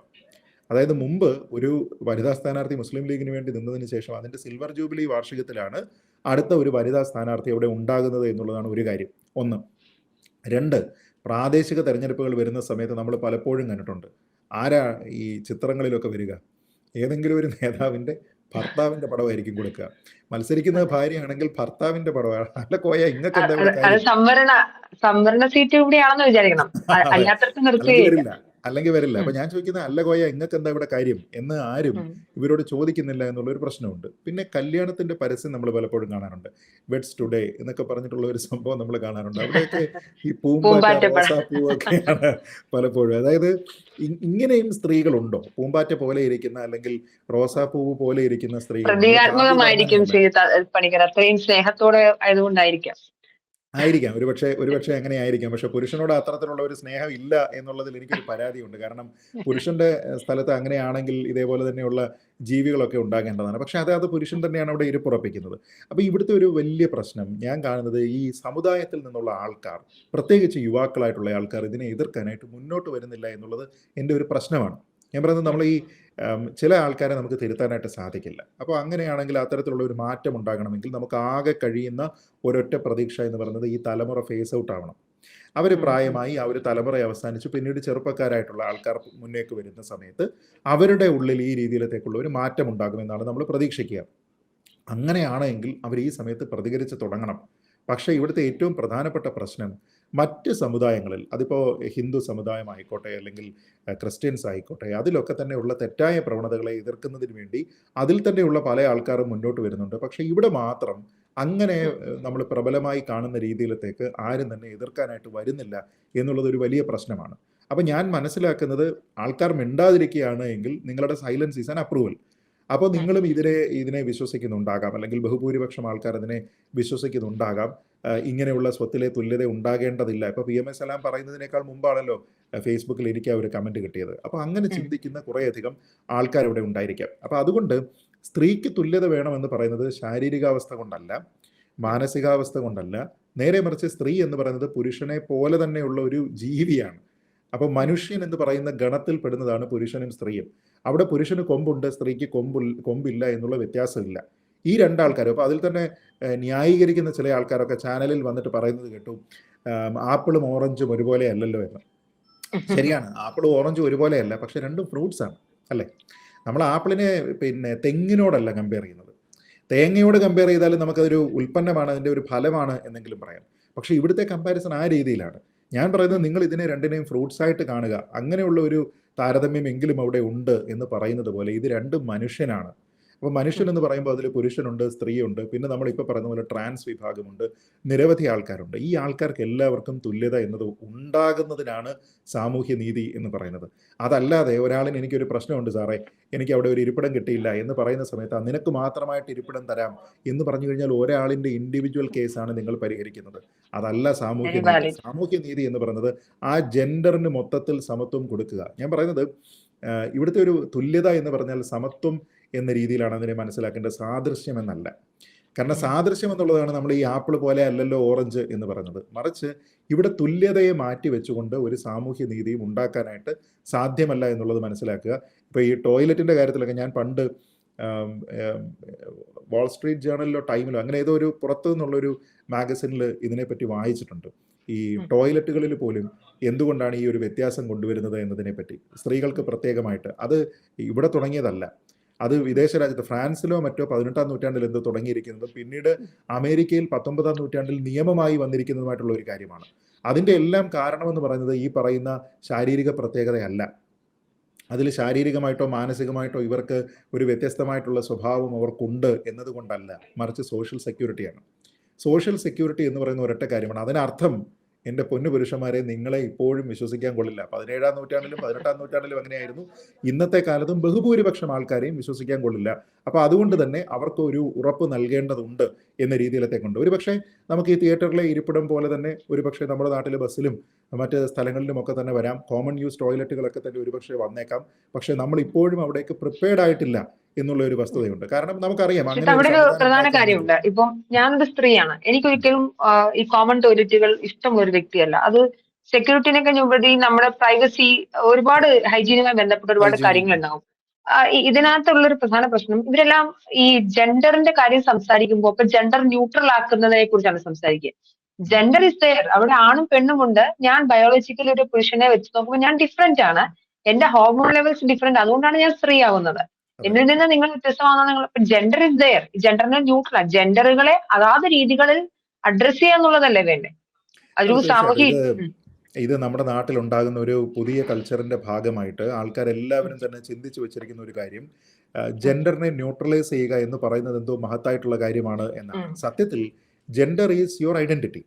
അതായത് മുമ്പ് ഒരു വനിതാ സ്ഥാനാർത്ഥി മുസ്ലിം ലീഗിന് വേണ്ടി നിന്നതിന് ശേഷം അതിന്റെ സിൽവർ ജൂബിലി വാർഷികത്തിലാണ് അടുത്ത ഒരു വനിതാ സ്ഥാനാർത്ഥി അവിടെ ഉണ്ടാകുന്നത് എന്നുള്ളതാണ് ഒരു കാര്യം. ഒന്ന് രണ്ട് പ്രാദേശിക തെരഞ്ഞെടുപ്പുകൾ വരുന്ന സമയത്ത് നമ്മൾ പലപ്പോഴും കണ്ടിട്ടുണ്ട്. ആരാ ഈ ചിത്രങ്ങളിലൊക്കെ വരിക? ഏതെങ്കിലും ഒരു നേതാവിന്റെ ഭർത്താവിന്റെ പടമായിരിക്കും കൊടുക്കുക. മത്സരിക്കുന്ന ഭാര്യയാണെങ്കിൽ ഭർത്താവിന്റെ പടമാണ്. അല്ല കോയ ഇങ്ങക്ക് സംവരണ സീറ്റ് കൂടിയാണെന്ന് വിചാരിക്കണം. അല്ലാത്തടത്ത് നിർത്തുകയില്ല. അല്ലെങ്കിൽ വരില്ല. അപ്പൊ ഞാൻ ചോദിക്കുന്ന അല്ല കോയ ഇങ്ങക്ക് എന്താ ഇവിടെ കാര്യം? എന്ന് ആരും ഇവരോട് ചോദിക്കുന്നില്ല എന്നുള്ള ഒരു പ്രശ്നമുണ്ട്. പിന്നെ കല്യാണത്തിന്റെ പരസ്യം നമ്മൾ പലപ്പോഴും കാണാറുണ്ട്. വെഡ്സ് ടുഡേ എന്നൊക്കെ പറഞ്ഞിട്ടുള്ള ഒരു സംഭവം നമ്മൾ കാണാറുണ്ട്. അവിടെയൊക്കെ ഈ പൂമ്പാറ്റ. റോസാപ്പൂവൊക്കെയാണ് പലപ്പോഴും. അതായത് ഇങ്ങനെയും സ്ത്രീകളുണ്ടോ? പൂമ്പാറ്റ പോലെ ഇരിക്കുന്ന അല്ലെങ്കിൽ റോസാപ്പൂവ് പോലെ ഇരിക്കുന്ന സ്ത്രീകൾ പ്രതീകാത്മകമായിരിക്കും ശ്രീ പണിക്കർ. അത്രയും സ്നേഹത്തോടെ ആയതുകൊണ്ടായിരിക്കാം. ആയിരിക്കാം. ഒരുപക്ഷെ ഒരുപക്ഷെ അങ്ങനെ ആയിരിക്കാം പക്ഷെ പുരുഷനോട് അത്തരത്തിലുള്ള ഒരു സ്നേഹം ഇല്ല എന്നുള്ളതിൽ എനിക്കൊരു പരാതിയുണ്ട്. കാരണം പുരുഷന്റെ സ്ഥലത്ത് അങ്ങനെയാണെങ്കിൽ ഇതേപോലെ തന്നെയുള്ള ജീവികളൊക്കെ ഉണ്ടാകേണ്ടതാണ്. പക്ഷെ അത് അത് പുരുഷൻ തന്നെയാണ് അവിടെ ഇരുപ്പുറപ്പിക്കുന്നത്. അപ്പോൾ ഇവിടുത്തെ ഒരു വലിയ പ്രശ്നം ഞാൻ കാണുന്നത് ഈ സമുദായത്തിൽ നിന്നുള്ള ആൾക്കാർ പ്രത്യേകിച്ച് യുവാക്കളായിട്ടുള്ള ആൾക്കാർ ഇതിനെ എതിർക്കാനായിട്ട് മുന്നോട്ട് വരുന്നില്ല എന്നുള്ളത് എന്റെ ഒരു പ്രശ്നമാണ്. ഞാൻ പറയുന്നത് നമ്മൾ ഈ ചില ആൾക്കാരെ നമുക്ക് തിരുത്താനായിട്ട് സാധിക്കില്ല. അപ്പോൾ അങ്ങനെയാണെങ്കിൽ അത്തരത്തിലുള്ള ഒരു മാറ്റം ഉണ്ടാകണമെങ്കിൽ നമുക്ക് ആകെ കഴിയുന്ന ഒരൊറ്റ പ്രതീക്ഷ എന്ന് പറയുന്നത് ഈ തലമുറ ഫേസ് ഔട്ട് ആവണം. അവർ പ്രായമായി ആ ഒരു തലമുറ അവസാനിച്ച് പിന്നീട് ചെറുപ്പക്കാരായിട്ടുള്ള ആൾക്കാർ മുന്നേക്ക് വരുന്ന സമയത്ത് അവരുടെ ഉള്ളിൽ ഈ രീതിയിലത്തേക്കുള്ള ഒരു മാറ്റം ഉണ്ടാകുമെന്നാണ് നമ്മൾ പ്രതീക്ഷിക്കുക. അങ്ങനെയാണെങ്കിൽ അവർ ഈ സമയത്ത് പ്രതികരിച്ച് തുടങ്ങണം. പക്ഷേ ഇവിടുത്തെ ഏറ്റവും പ്രധാനപ്പെട്ട പ്രശ്നം മറ്റ് സമുദായങ്ങളിൽ അതിപ്പോൾ ഹിന്ദു സമുദായമായിക്കോട്ടെ അല്ലെങ്കിൽ ക്രിസ്ത്യൻസ് ആയിക്കോട്ടെ അതിലൊക്കെ തന്നെ ഉള്ള തെറ്റായ പ്രവണതകളെ എതിർക്കുന്നതിന് വേണ്ടി അതിൽ തന്നെയുള്ള പല ആൾക്കാരും മുന്നോട്ട് വരുന്നുണ്ട്. പക്ഷേ ഇവിടെ മാത്രം അങ്ങനെ നമ്മൾ പ്രബലമായി കാണുന്ന രീതിയിലത്തേക്ക് ആരും തന്നെ എതിർക്കാനായിട്ട് വരുന്നില്ല എന്നുള്ളത് ഒരു വലിയ പ്രശ്നമാണ്. അപ്പം ഞാൻ മനസ്സിലാക്കുന്നത് ആൾക്കാർ മിണ്ടാതിരിക്കുകയാണ് എങ്കിൽ നിങ്ങളുടെ സൈലൻസ് ഈസ് ആൻ അപ്രൂവൽ അപ്പോൾ നിങ്ങളും ഇതിനെ ഇതിനെ വിശ്വസിക്കുന്നുണ്ടാകാം. അല്ലെങ്കിൽ ബഹുഭൂരിപക്ഷം ആൾക്കാർ അതിനെ വിശ്വസിക്കുന്നുണ്ടാകാം. ഇങ്ങനെയുള്ള സ്വത്തിലെ തുല്യത ഉണ്ടാകേണ്ടതില്ല. ഇപ്പോൾ പി എം എസ് എല്ലാം പറയുന്നതിനേക്കാൾ മുമ്പാണല്ലോ ഫേസ്ബുക്കിൽ എനിക്ക് ആ ഒരു കമന്റ് കിട്ടിയത്. അപ്പോൾ അങ്ങനെ ചിന്തിക്കുന്ന ചിന്തിക്കുന്ന കുറേയധികം ആൾക്കാർ ഇവിടെ ഉണ്ടായിരിക്കാം. അപ്പോൾ അതുകൊണ്ട് സ്ത്രീക്ക് തുല്യത വേണമെന്ന് പറയുന്നത് ശാരീരികാവസ്ഥ കൊണ്ടല്ല മാനസികാവസ്ഥ കൊണ്ടല്ല. നേരെ മറിച്ച് സ്ത്രീ എന്ന് പറയുന്നത് പുരുഷനെ പോലെ തന്നെയുള്ള ഒരു ജീവിയാണ്. അപ്പോൾ മനുഷ്യൻ എന്ന് പറയുന്ന ഗണത്തിൽ പെടുന്നതാണ് പുരുഷനും സ്ത്രീയും. അവിടെ പുരുഷന് കൊമ്പുണ്ട് സ്ത്രീക്ക് കൊമ്പ് കൊമ്പില്ല എന്നുള്ള വ്യത്യാസമില്ല. ഈ രണ്ടാൾക്കാരും അപ്പോൾ അതിൽ തന്നെ ന്യായീകരിക്കുന്ന ചില ആൾക്കാരൊക്കെ ചാനലിൽ വന്നിട്ട് പറയുന്നത് കേട്ടു ആപ്പിളും ഓറഞ്ചും ഒരുപോലെ അല്ലല്ലോ എന്ന്. ശരിയാണ് ആപ്പിളും ഓറഞ്ചും ഒരുപോലെ അല്ല പക്ഷെ രണ്ടും ഫ്രൂട്ട്സ് ആണ് അല്ലേ? നമ്മൾ ആപ്പിളിനെ പിന്നെ തെങ്ങിനോടല്ല കമ്പയർ ചെയ്യുന്നത്. തേങ്ങയോട് കമ്പയർ ചെയ്താൽ നമുക്കതൊരു ഉൽപ്പന്നമാണ് അതിന്റെ ഒരു ഫലമാണ് എന്നെങ്കിലും പറയാം. പക്ഷേ ഇവിടുത്തെ കമ്പാരിസൺ ആ രീതിയിലാണ്. ഞാൻ പറയുന്നത് നിങ്ങൾ ഇതിനെ രണ്ടിനെയും ഫ്രൂട്ട്സ് ആയിട്ട് കാണുക അങ്ങനെയുള്ള ഒരു താരതമ്യം എങ്കിലും അവിടെ ഉണ്ട് എന്ന് പറയുന്നത് പോലെ ഇത് രണ്ടും മനുഷ്യനാണ്. അപ്പോൾ മനുഷ്യൻ എന്ന് പറയുമ്പോൾ അതിൽ പുരുഷനുണ്ട് സ്ത്രീയുണ്ട്. പിന്നെ നമ്മൾ ഇപ്പോൾ പറയുന്ന പോലെ ട്രാൻസ് വിഭാഗമുണ്ട് നിരവധി ആൾക്കാരുണ്ട്. ഈ ആൾക്കാർക്ക് എല്ലാവർക്കും തുല്യത എന്നത് ഉണ്ടാകുന്നതിനാണ് സാമൂഹ്യ നീതി എന്ന് പറയുന്നത്. അതല്ലാതെ ഒരാളിന് എനിക്കൊരു പ്രശ്നമുണ്ട് സാറേ എനിക്ക് അവിടെ ഒരു ഇരിപ്പിടം കിട്ടിയില്ല എന്ന് പറയുന്ന സമയത്ത് "ആ, നിനക്ക് മാത്രമായിട്ട് ഇരിപ്പിടം തരാം എന്ന് പറഞ്ഞു കഴിഞ്ഞാൽ ഒരാളിന്റെ ഇൻഡിവിജ്വൽ കേസാണ് നിങ്ങൾ പരിഹരിക്കുന്നത്. അതല്ല സാമൂഹ്യ നീതി. സാമൂഹ്യ നീതി എന്ന് പറയുന്നത് ആ ജെൻഡറിന് മൊത്തത്തിൽ സമത്വം കൊടുക്കുക. ഞാൻ പറയുന്നത് ഇവിടുത്തെ ഒരു തുല്യത എന്ന് പറഞ്ഞാൽ സമത്വം എന്ന രീതിയിലാണ് അതിനെ മനസ്സിലാക്കേണ്ടത് സാദൃശ്യം എന്നല്ല. കാരണം സാദൃശ്യം എന്നുള്ളതാണ് നമ്മൾ ഈ ആപ്പിൾ പോലെ അല്ലല്ലോ ഓറഞ്ച് എന്ന് പറഞ്ഞത് മറിച്ച് ഇവിടെ തുല്യതയെ മാറ്റി വെച്ചുകൊണ്ട് ഒരു സാമൂഹ്യ നീതിയും ഉണ്ടാക്കാനായിട്ട് സാധ്യമല്ല എന്നുള്ളത് മനസ്സിലാക്കുക. ഇപ്പോൾ ഈ ടോയ്ലറ്റിന്റെ കാര്യത്തിലൊക്കെ ഞാൻ പണ്ട് വാൾ സ്ട്രീറ്റ് ജേണലിലോ ടൈമിലോ അങ്ങനെ ഏതോ ഒരു പുറത്തു നിന്നുള്ളൊരു മാഗസിനിൽ ഇതിനെപ്പറ്റി വായിച്ചിട്ടുണ്ട്. ഈ. ടോയ്ലറ്റുകളിൽ പോലും എന്തുകൊണ്ടാണ് ഈ ഒരു വ്യത്യാസം കൊണ്ടുവരുന്നത് എന്നതിനെപ്പറ്റി? സ്ത്രീകൾക്ക് പ്രത്യേകമായിട്ട്. അത് ഇവിടെ തുടങ്ങിയതല്ല. അത് വിദേശ രാജ്യത്ത് ഫ്രാൻസിലോ മറ്റോ പതിനെട്ടാം നൂറ്റാണ്ടിൽ എന്തോ തുടങ്ങിയിരിക്കുന്നത്? പിന്നീട് അമേരിക്കയിൽ പത്തൊമ്പതാം നൂറ്റാണ്ടിൽ നിയമമായി വന്നിരിക്കുന്നതുമായിട്ടുള്ള ഒരു കാര്യമാണ്. അതിന്റെ എല്ലാം കാരണമെന്ന് പറയുന്നത് ഈ പറയുന്ന ശാരീരിക പ്രത്യേകതയല്ല. അതിൽ ശാരീരികമായിട്ടോ മാനസികമായിട്ടോ ഇവർക്ക് ഒരു വ്യത്യസ്തമായിട്ടുള്ള സ്വഭാവം അവർക്കുണ്ട് എന്നതുകൊണ്ടല്ല. മറിച്ച് സോഷ്യൽ സെക്യൂരിറ്റിയാണ് സോഷ്യൽ സെക്യൂരിറ്റി എന്ന് പറയുന്ന ഒരൊറ്റ കാര്യമാണ്. അതിനർത്ഥം എന്റെ പൊന്നു പുരുഷന്മാരെ നിങ്ങളെ ഇപ്പോഴും വിശ്വസിക്കാൻ കൊള്ളില്ല. പതിനേഴാം നൂറ്റാണ്ടിലും പതിനെട്ടാം നൂറ്റാണ്ടിലും അങ്ങനെയായിരുന്നു. ഇന്നത്തെ കാലത്തും ബഹുഭൂരിപക്ഷം ആൾക്കാരെയും വിശ്വസിക്കാൻ കൊള്ളില്ല. അപ്പോൾ അതുകൊണ്ട് തന്നെ അവർക്ക് ഒരു ഉറപ്പ് നൽകേണ്ടതുണ്ട് എന്ന രീതിയിലത്തേക്കുണ്ട് ഒരു പക്ഷേ നമുക്ക് ഈ തിയേറ്ററിലെ ഇരിപ്പിടം പോലെ തന്നെ ഒരു പക്ഷേ നമ്മുടെ നാട്ടിലെ ബസ്സിലും മറ്റ് സ്ഥലങ്ങളിലും ഒക്കെ തന്നെ വരാം. കോമൺ യൂസ് ടോയ്ലറ്റുകളൊക്കെ തന്നെ ഒരുപക്ഷെ വന്നേക്കാം. പക്ഷേ നമ്മൾ ഇപ്പോഴും അവിടേക്ക് പ്രിപ്പയർഡ് ആയിട്ടില്ല എന്നുള്ള ഒരു വസ്തുതയുണ്ട്. കാരണം നമുക്കറിയാം അവിടെ ഒരു പ്രധാന കാര്യമുണ്ട്. ഇപ്പം ഞാനൊരു സ്ത്രീയാണ്. എനിക്കൊരിക്കലും ഈ കോമൺ ടോയ്ലറ്റുകൾ ഇഷ്ടമുള്ള ഒരു വ്യക്തിയല്ല. അത് സെക്യൂരിറ്റിനൊക്കെ ഉപരി നമ്മുടെ പ്രൈവസി ഒരുപാട് ഹൈജീനുമായി ബന്ധപ്പെട്ട ഒരുപാട്. കാര്യങ്ങൾ ഉണ്ടാവും ഇതിനകത്തുള്ള ഒരു പ്രധാന പ്രശ്നം ഇവരെല്ലാം ഈ ജെൻഡറിന്റെ കാര്യം സംസാരിക്കുമ്പോൾ ഇപ്പൊ ജെൻഡർ ന്യൂട്രൽ ആക്കുന്നതിനെ കുറിച്ചാണ് സംസാരിക്കുക. ജെൻഡർ ഇസ് ദയർ അവിടെ ആണും പെണ്ണും ഉണ്ട്. ഞാൻ ബയോളജിക്കലി ഒരു പുരുഷനെ വെച്ച് നോക്കുമ്പോൾ ഞാൻ ഡിഫറെന്റ് ആണ്. എന്റെ ഹോർമോൺ ലെവൽസ് ഡിഫറെന്റ് അതുകൊണ്ടാണ് ഞാൻ സ്ത്രീ ആവുന്നത്. എന്നിൽ നിന്ന് നിങ്ങൾ വ്യത്യസ്തമാണെന്ന് നിങ്ങൾ ജെൻഡർ ഇസ് ദയർ ജെൻഡറിനെ ന്യൂട്രൽ ജെൻഡറുകളെ അതാത് രീതികളിൽ അഡ്രസ് ചെയ്യാന്നുള്ളതല്ലേ വേണ്ടേ? അതൊരു. സാമൂഹ്യ ഇത് നമ്മുടെ നാട്ടിലുണ്ടാകുന്ന ഒരു പുതിയ കൾച്ചറിന്റെ ഭാഗമായിട്ട് ആൾക്കാരെല്ലാവരും തന്നെ ചിന്തിച്ചു വെച്ചിരിക്കുന്ന ഒരു കാര്യം ജെൻഡറിനെ ന്യൂട്രലൈസ് ചെയ്യുക എന്ന് പറയുന്നത് എന്തോ മഹത്തായിട്ടുള്ള കാര്യമാണ് എന്നാണ്. സത്യത്തിൽ ജെൻഡർ ഈസ് യുവർ ഐഡന്റിറ്റി.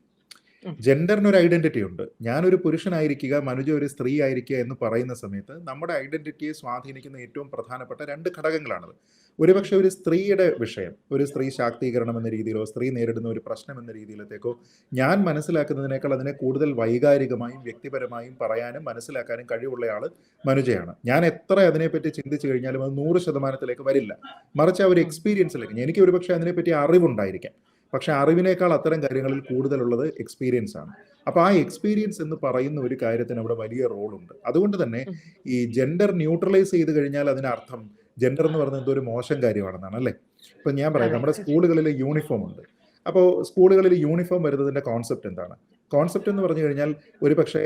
ജെൻഡറിന് ഒരു ഐഡന്റിറ്റി ഉണ്ട്. ഞാനൊരു പുരുഷനായിരിക്കുക മനുജ ഒരു സ്ത്രീ ആയിരിക്കുക എന്ന് പറയുന്ന സമയത്ത് നമ്മുടെ ഐഡന്റിറ്റിയെ സ്വാധീനിക്കുന്ന ഏറ്റവും പ്രധാനപ്പെട്ട രണ്ട് ഘടകങ്ങളാണത്. ഒരുപക്ഷെ ഒരു സ്ത്രീയുടെ വിഷയം ഒരു സ്ത്രീ ശാക്തീകരണം എന്ന രീതിയിലോ സ്ത്രീ നേരിടുന്ന ഒരു പ്രശ്നം എന്ന രീതിയിലത്തേക്കോ ഞാൻ മനസ്സിലാക്കുന്നതിനേക്കാൾ അതിനെ കൂടുതൽ വൈകാരികമായും വ്യക്തിപരമായും പറയാനും മനസ്സിലാക്കാനും കഴിവുള്ളയാൾ മനുജയാണ്. ഞാൻ എത്ര അതിനെപ്പറ്റി ചിന്തിച്ചു കഴിഞ്ഞാലും അത് നൂറ് ശതമാനത്തിലേക്ക് വരില്ല. മറിച്ച് ആ ഒരു എക്സ്പീരിയൻസിലേക്ക് എനിക്ക് ഒരുപക്ഷെ അതിനെപ്പറ്റി അറിവുണ്ടായിരിക്കാം. പക്ഷെ അറിവിനേക്കാൾ അത്തരം കാര്യങ്ങളിൽ കൂടുതലുള്ളത് എക്സ്പീരിയൻസ് ആണ്. അപ്പൊ ആ എക്സ്പീരിയൻസ് എന്ന് പറയുന്ന ഒരു കാര്യത്തിന് അവിടെ വലിയ റോളുണ്ട് അതുകൊണ്ട് തന്നെ ഈ ജെൻഡർ ന്യൂട്രലൈസ് ചെയ്ത് കഴിഞ്ഞാൽ അതിനർത്ഥം ജെൻഡർ എന്ന് പറയുന്നത് എന്തോ ഒരു മോശം കാര്യമാണെന്നാണ് അല്ലേ? ഇപ്പൊ ഞാൻ പറയാം നമ്മുടെ സ്കൂളുകളിൽ യൂണിഫോം ഉണ്ട്. അപ്പോൾ സ്കൂളുകളിൽ യൂണിഫോം വരുന്നതിന്റെ കോൺസെപ്റ്റ് എന്താണ്? കോൺസെപ്റ്റ് എന്ന് പറഞ്ഞു കഴിഞ്ഞാൽ ഒരു പക്ഷേ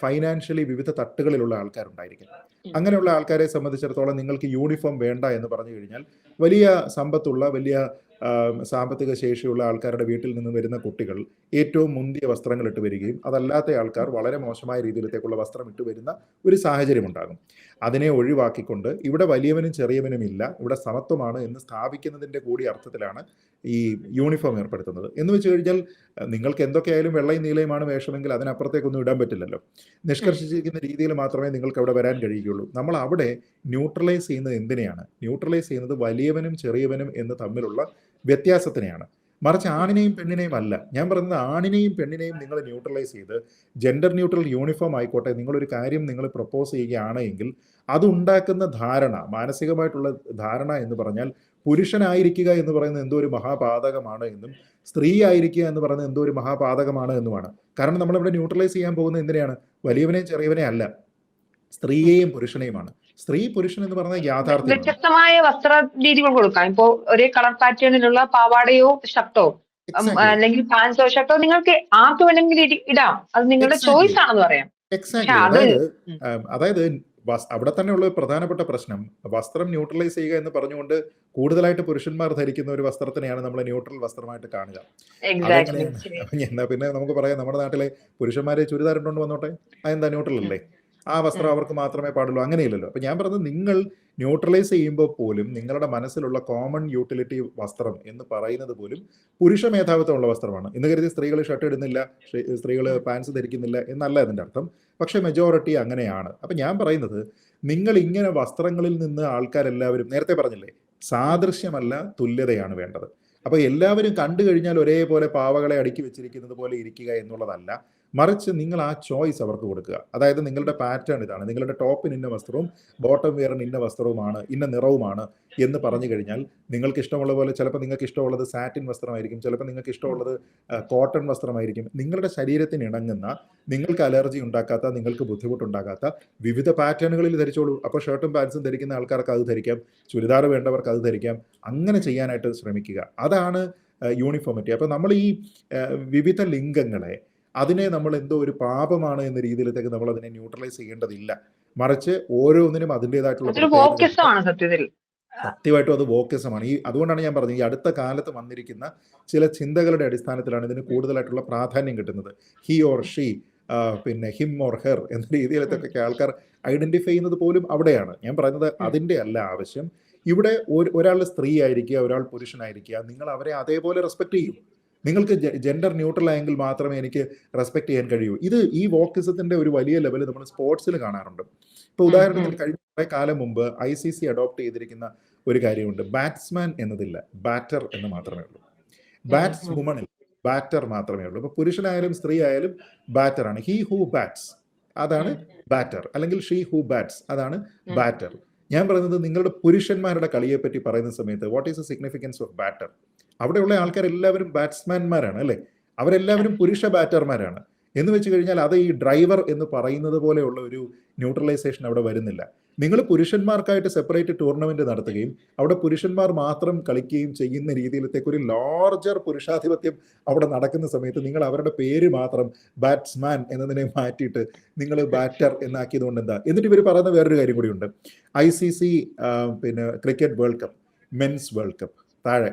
ഫൈനാൻഷ്യലി വിവിധ തട്ടുകളിലുള്ള ആൾക്കാരുണ്ടായിരിക്കും. അങ്ങനെയുള്ള ആൾക്കാരെ സംബന്ധിച്ചിടത്തോളം നിങ്ങൾക്ക് യൂണിഫോം വേണ്ട എന്ന് പറഞ്ഞു കഴിഞ്ഞാൽ വലിയ സമ്പത്തുള്ള വലിയ സാമ്പത്തിക ശേഷിയുള്ള ആൾക്കാരുടെ വീട്ടിൽ നിന്ന് വരുന്ന കുട്ടികൾ ഏറ്റവും മുന്തിയ വസ്ത്രങ്ങൾ ഇട്ട് വരികയും അതല്ലാത്ത ആൾക്കാർ വളരെ മോശമായ രീതിയിലത്തേക്കുള്ള വസ്ത്രം ഇട്ട് വരുന്ന ഒരു സാഹചര്യം ഉണ്ടാകും. അതിനെ ഒഴിവാക്കിക്കൊണ്ട് ഇവിടെ വലിയവനും ചെറിയവനും ഇല്ല ഇവിടെ സമത്വമാണ് എന്ന് സ്ഥാപിക്കുന്നതിന്റെ കൂടി അർത്ഥത്തിലാണ് ഈ യൂണിഫോം ഏർപ്പെടുത്തുന്നത്. എന്ന് വെച്ച് കഴിഞ്ഞാൽ നിങ്ങൾക്ക് എന്തൊക്കെയായാലും വെള്ളയും നീലയുമാണ് വേഷമെങ്കിൽ അതിനപ്പുറത്തേക്കൊന്നും ഇടാൻ പറ്റില്ലല്ലോ. നിഷ്കർഷിച്ചിരിക്കുന്ന രീതിയിൽ മാത്രമേ നിങ്ങൾക്ക് അവിടെ വരാൻ കഴിയുകയുള്ളൂ. നമ്മൾ അവിടെ ന്യൂട്രലൈസ് ചെയ്യുന്നത് എന്തിനെയാണ്? ന്യൂട്രലൈസ് ചെയ്യുന്നത് വലിയവനും ചെറിയവനും എന്ന് തമ്മിലുള്ള വ്യത്യാസത്തിനെയാണ്. മറിച്ച് ആണിനെയും പെണ്ണിനെയും അല്ല. ഞാൻ പറയുന്നത് ആണിനെയും പെണ്ണിനെയും നിങ്ങൾ ന്യൂട്രലൈസ് ചെയ്ത് ജെൻഡർ ന്യൂട്രൽ യൂണിഫോം ആയിക്കോട്ടെ നിങ്ങളൊരു കാര്യം നിങ്ങൾ പ്രപ്പോസ് ചെയ്യുകയാണ് എങ്കിൽ അതുണ്ടാക്കുന്ന ധാരണ മാനസികമായിട്ടുള്ള ധാരണ എന്ന് പറഞ്ഞാൽ പുരുഷനായിരിക്കുക എന്ന് പറയുന്നത് എന്തോ ഒരു മഹാപാതകമാണ് എന്നും സ്ത്രീ ആയിരിക്കുക എന്ന് പറയുന്നത് എന്തോ ഒരു മഹാപാതകമാണ് എന്നുമാണ്. കാരണം നമ്മളിവിടെ ന്യൂട്രലൈസ് ചെയ്യാൻ പോകുന്നത് എന്തിനാണ് വലിയവനെയും ചെറിയവനെയും അല്ല. സ്ത്രീയെയും പുരുഷനെയുമാണ്. സ്ത്രീ പുരുഷൻ എന്ന് പറഞ്ഞാൽ യാഥാർത്ഥ്യം വ്യത്യസ്തമായ വസ്ത്ര രീതികൾ കൊടുക്കാം. ഇപ്പോ ഒരേ കളർ പാറ്റേണിലുള്ള പാവാടയോ ഷർട്ടോ അല്ലെങ്കിൽ പാൻസോ ഷർട്ടോ നിങ്ങൾക്ക് ആർക്ക് വേണമെങ്കിലും ഇടാം അത് നിങ്ങളുടെ ചോയ്സ് ആണെന്ന് പറയാം. അതായത് അവിടെ തന്നെയുള്ള ഒരു പ്രധാനപ്പെട്ട പ്രശ്നം വസ്ത്രം ന്യൂട്രലൈസ് ചെയ്യുക എന്ന് പറഞ്ഞുകൊണ്ട് കൂടുതലായിട്ട് പുരുഷന്മാർ ധരിക്കുന്ന ഒരു വസ്ത്രത്തിനെയാണ് നമ്മൾ ന്യൂട്രൽ വസ്ത്രമായിട്ട് കാണുക. എന്നാ പിന്നെ നമുക്ക് പറയാം നമ്മുടെ നാട്ടിലെ പുരുഷന്മാരെ ചുരിദാർ ഇട്ടുകൊണ്ട് വന്നോട്ടെ? അതെന്താ ന്യൂട്രൽ അല്ലേ? ആ വസ്ത്രം അവർക്ക് മാത്രമേ പാടുള്ളൂ. അങ്ങനെയില്ലല്ലോ. അപ്പൊ ഞാൻ പറഞ്ഞത് നിങ്ങൾ ന്യൂട്രലൈസ് ചെയ്യുമ്പോൾ പോലും നിങ്ങളുടെ മനസ്സിലുള്ള കോമൺ യൂട്ടിലിറ്റി വസ്ത്രം എന്ന് പറയുന്നത് പോലും പുരുഷ മേധാവിത്വമുള്ള വസ്ത്രമാണ്. ഇന്ന് കരുതി സ്ത്രീകൾ ഷർട്ട് ഇടുന്നില്ല സ്ത്രീകൾ പാൻസ് ധരിക്കുന്നില്ല എന്നല്ല അതിന്റെ അർത്ഥം. പക്ഷെ മെജോറിറ്റി അങ്ങനെയാണ്. അപ്പൊ ഞാൻ പറയുന്നത് നിങ്ങൾ ഇങ്ങനെ വസ്ത്രങ്ങളിൽ നിന്ന് ആൾക്കാരെല്ലാവരും നേരത്തെ പറഞ്ഞില്ലേ സാദൃശ്യമല്ല തുല്യതയാണ് വേണ്ടത്. അപ്പൊ എല്ലാവരും കണ്ടു കഴിഞ്ഞാൽ ഒരേപോലെ പാവകളെ അടുക്കി വെച്ചിരിക്കുന്നത് പോലെ ഇരിക്കുക എന്നുള്ളതല്ല. മറിച്ച് നിങ്ങൾ ആ ചോയ്സ് അവർക്ക് കൊടുക്കുക. അതായത് നിങ്ങളുടെ പാറ്റേൺ ഇതാണ്. നിങ്ങളുടെ ടോപ്പിന് ഇന്ന വസ്ത്രവും ബോട്ടം വെയറിന് ഇന്ന വസ്ത്രവുമാണ് ഇന്ന നിറവുമാണ് എന്ന് പറഞ്ഞു കഴിഞ്ഞാൽ നിങ്ങൾക്ക് ഇഷ്ടമുള്ള പോലെ ചിലപ്പോൾ നിങ്ങൾക്ക് ഇഷ്ടമുള്ളത് സാറ്റിൻ വസ്ത്രമായിരിക്കും ചിലപ്പോൾ നിങ്ങൾക്ക് ഇഷ്ടമുള്ളത് കോട്ടൺ വസ്ത്രമായിരിക്കും. നിങ്ങളുടെ ശരീരത്തിന് ഇണങ്ങുന്ന നിങ്ങൾക്ക് അലർജി ഉണ്ടാക്കാത്ത നിങ്ങൾക്ക് ബുദ്ധിമുട്ടുണ്ടാകാത്ത വിവിധ പാറ്റേണുകളിൽ ധരിച്ചോളൂ. അപ്പോൾ ഷർട്ടും പാൻസും ധരിക്കുന്ന ആൾക്കാർക്ക് അത് ധരിക്കാം. ചുരിദാർ വേണ്ടവർക്ക് അത് ധരിക്കാം. അങ്ങനെ ചെയ്യാനായിട്ട് ശ്രമിക്കുക. അതാണ് യൂണിഫോമിറ്റി അപ്പോൾ നമ്മൾ ഈ വിവിധ ലിംഗങ്ങളെ അതിനെ നമ്മൾ എന്തോ ഒരു പാപമാണ് എന്ന രീതിയിലേക്ക് നമ്മൾ അതിനെ ന്യൂട്രലൈസ് ചെയ്യേണ്ടതില്ല. മറിച്ച് ഓരോന്നിനും അതിന്റെതായിട്ടുള്ള സത്യമായിട്ടും അത് വോക്കിസമാണ്. ഈ അതുകൊണ്ടാണ് ഞാൻ പറഞ്ഞത് ഈ അടുത്ത കാലത്ത് വന്നിരിക്കുന്ന ചില ചിന്തകളുടെ അടിസ്ഥാനത്തിലാണ് ഇതിന് കൂടുതലായിട്ടുള്ള പ്രാധാന്യം കിട്ടുന്നത്. ഹി ഓർ ഷീ പിന്നെ ഹിം ഓർ ഹെർ എന്ന രീതിയിലത്തൊക്കെ ആൾക്കാർ ഐഡന്റിഫൈ ചെയ്യുന്നത് പോലും അവിടെയാണ്. ഞാൻ പറയുന്നത് അതിന്റെ അല്ല ആവശ്യം. ഇവിടെ ഒരാൾ സ്ത്രീ ആയിരിക്കുക ഒരാൾ പുരുഷനായിരിക്കുക നിങ്ങൾ അവരെ അതേപോലെ റെസ്പെക്ട് ചെയ്യും. നിങ്ങൾക്ക് ജെൻഡർ ന്യൂട്രൽ ആയെങ്കിൽ മാത്രമേ എനിക്ക് റെസ്പെക്ട് ചെയ്യാൻ കഴിയൂ. ഇത് ഈ വോക്കിസത്തിന്റെ ഒരു വലിയ ലെവൽ നമ്മൾ സ്പോർട്സിൽ കാണാറുണ്ട്. ഇപ്പൊ ഉദാഹരണത്തിന് കഴിഞ്ഞ കുറെ കാലം മുമ്പ് ഐ സി സി അഡോപ്റ്റ് ചെയ്തിരിക്കുന്ന ഒരു കാര്യമുണ്ട്. ബാറ്റ്സ്മാൻ എന്നതില്ല ബാറ്റർ എന്ന് മാത്രമേ ഉള്ളൂ. ബാറ്റ്സ് വുമൺ വുമണിൽ ബാറ്റർ മാത്രമേ ഉള്ളൂ. ഇപ്പൊ പുരുഷനായാലും സ്ത്രീ ആയാലും ബാറ്റർ ആണ്. ഹി ഹൂ ബാറ്റ്സ് അതാണ് ബാറ്റർ അല്ലെങ്കിൽ ഷീ ഹൂ ബാറ്റ്സ് അതാണ് ബാറ്റർ ഞാൻ പറയുന്നത് നിങ്ങളുടെ പുരുഷന്മാരുടെ കളിയെ പറ്റി പറയുന്ന സമയത്ത് what is the significance of batter അവിടെയുള്ള ആൾക്കാർ എല്ലാവരും ബാറ്റ്സ്മാൻമാരാണ് അല്ലേ? അവരെല്ലാവരും പുരുഷ ബാറ്റർമാരാണ് എന്ന് വെച്ച് കഴിഞ്ഞാൽ അത് ഈ ഡ്രൈവർ എന്ന് പറയുന്നത് പോലെയുള്ള ഒരു ന്യൂട്രലൈസേഷൻ അവിടെ വരുന്നില്ല. നിങ്ങൾ പുരുഷന്മാർക്കായിട്ട് സെപ്പറേറ്റ് ടൂർണമെന്റ് നടത്തുകയും അവിടെ പുരുഷന്മാർ മാത്രം കളിക്കുകയും ചെയ്യുന്ന രീതിയിലത്തേക്ക് ഒരു ലാർജർ പുരുഷാധിപത്യം അവിടെ നടക്കുന്ന സമയത്ത് നിങ്ങൾ അവരുടെ പേര് മാത്രം ബാറ്റ്സ്മാൻ എന്നതിനെ മാറ്റിയിട്ട് നിങ്ങൾ ബാറ്റർ എന്നാക്കിയതുകൊണ്ട് എന്താ? എന്നിട്ട് ഇവർ പറയുന്ന വേറൊരു കാര്യം കൂടിയുണ്ട് ഐ സി സി പിന്നെ cricket world cup men's world cup താഴെ.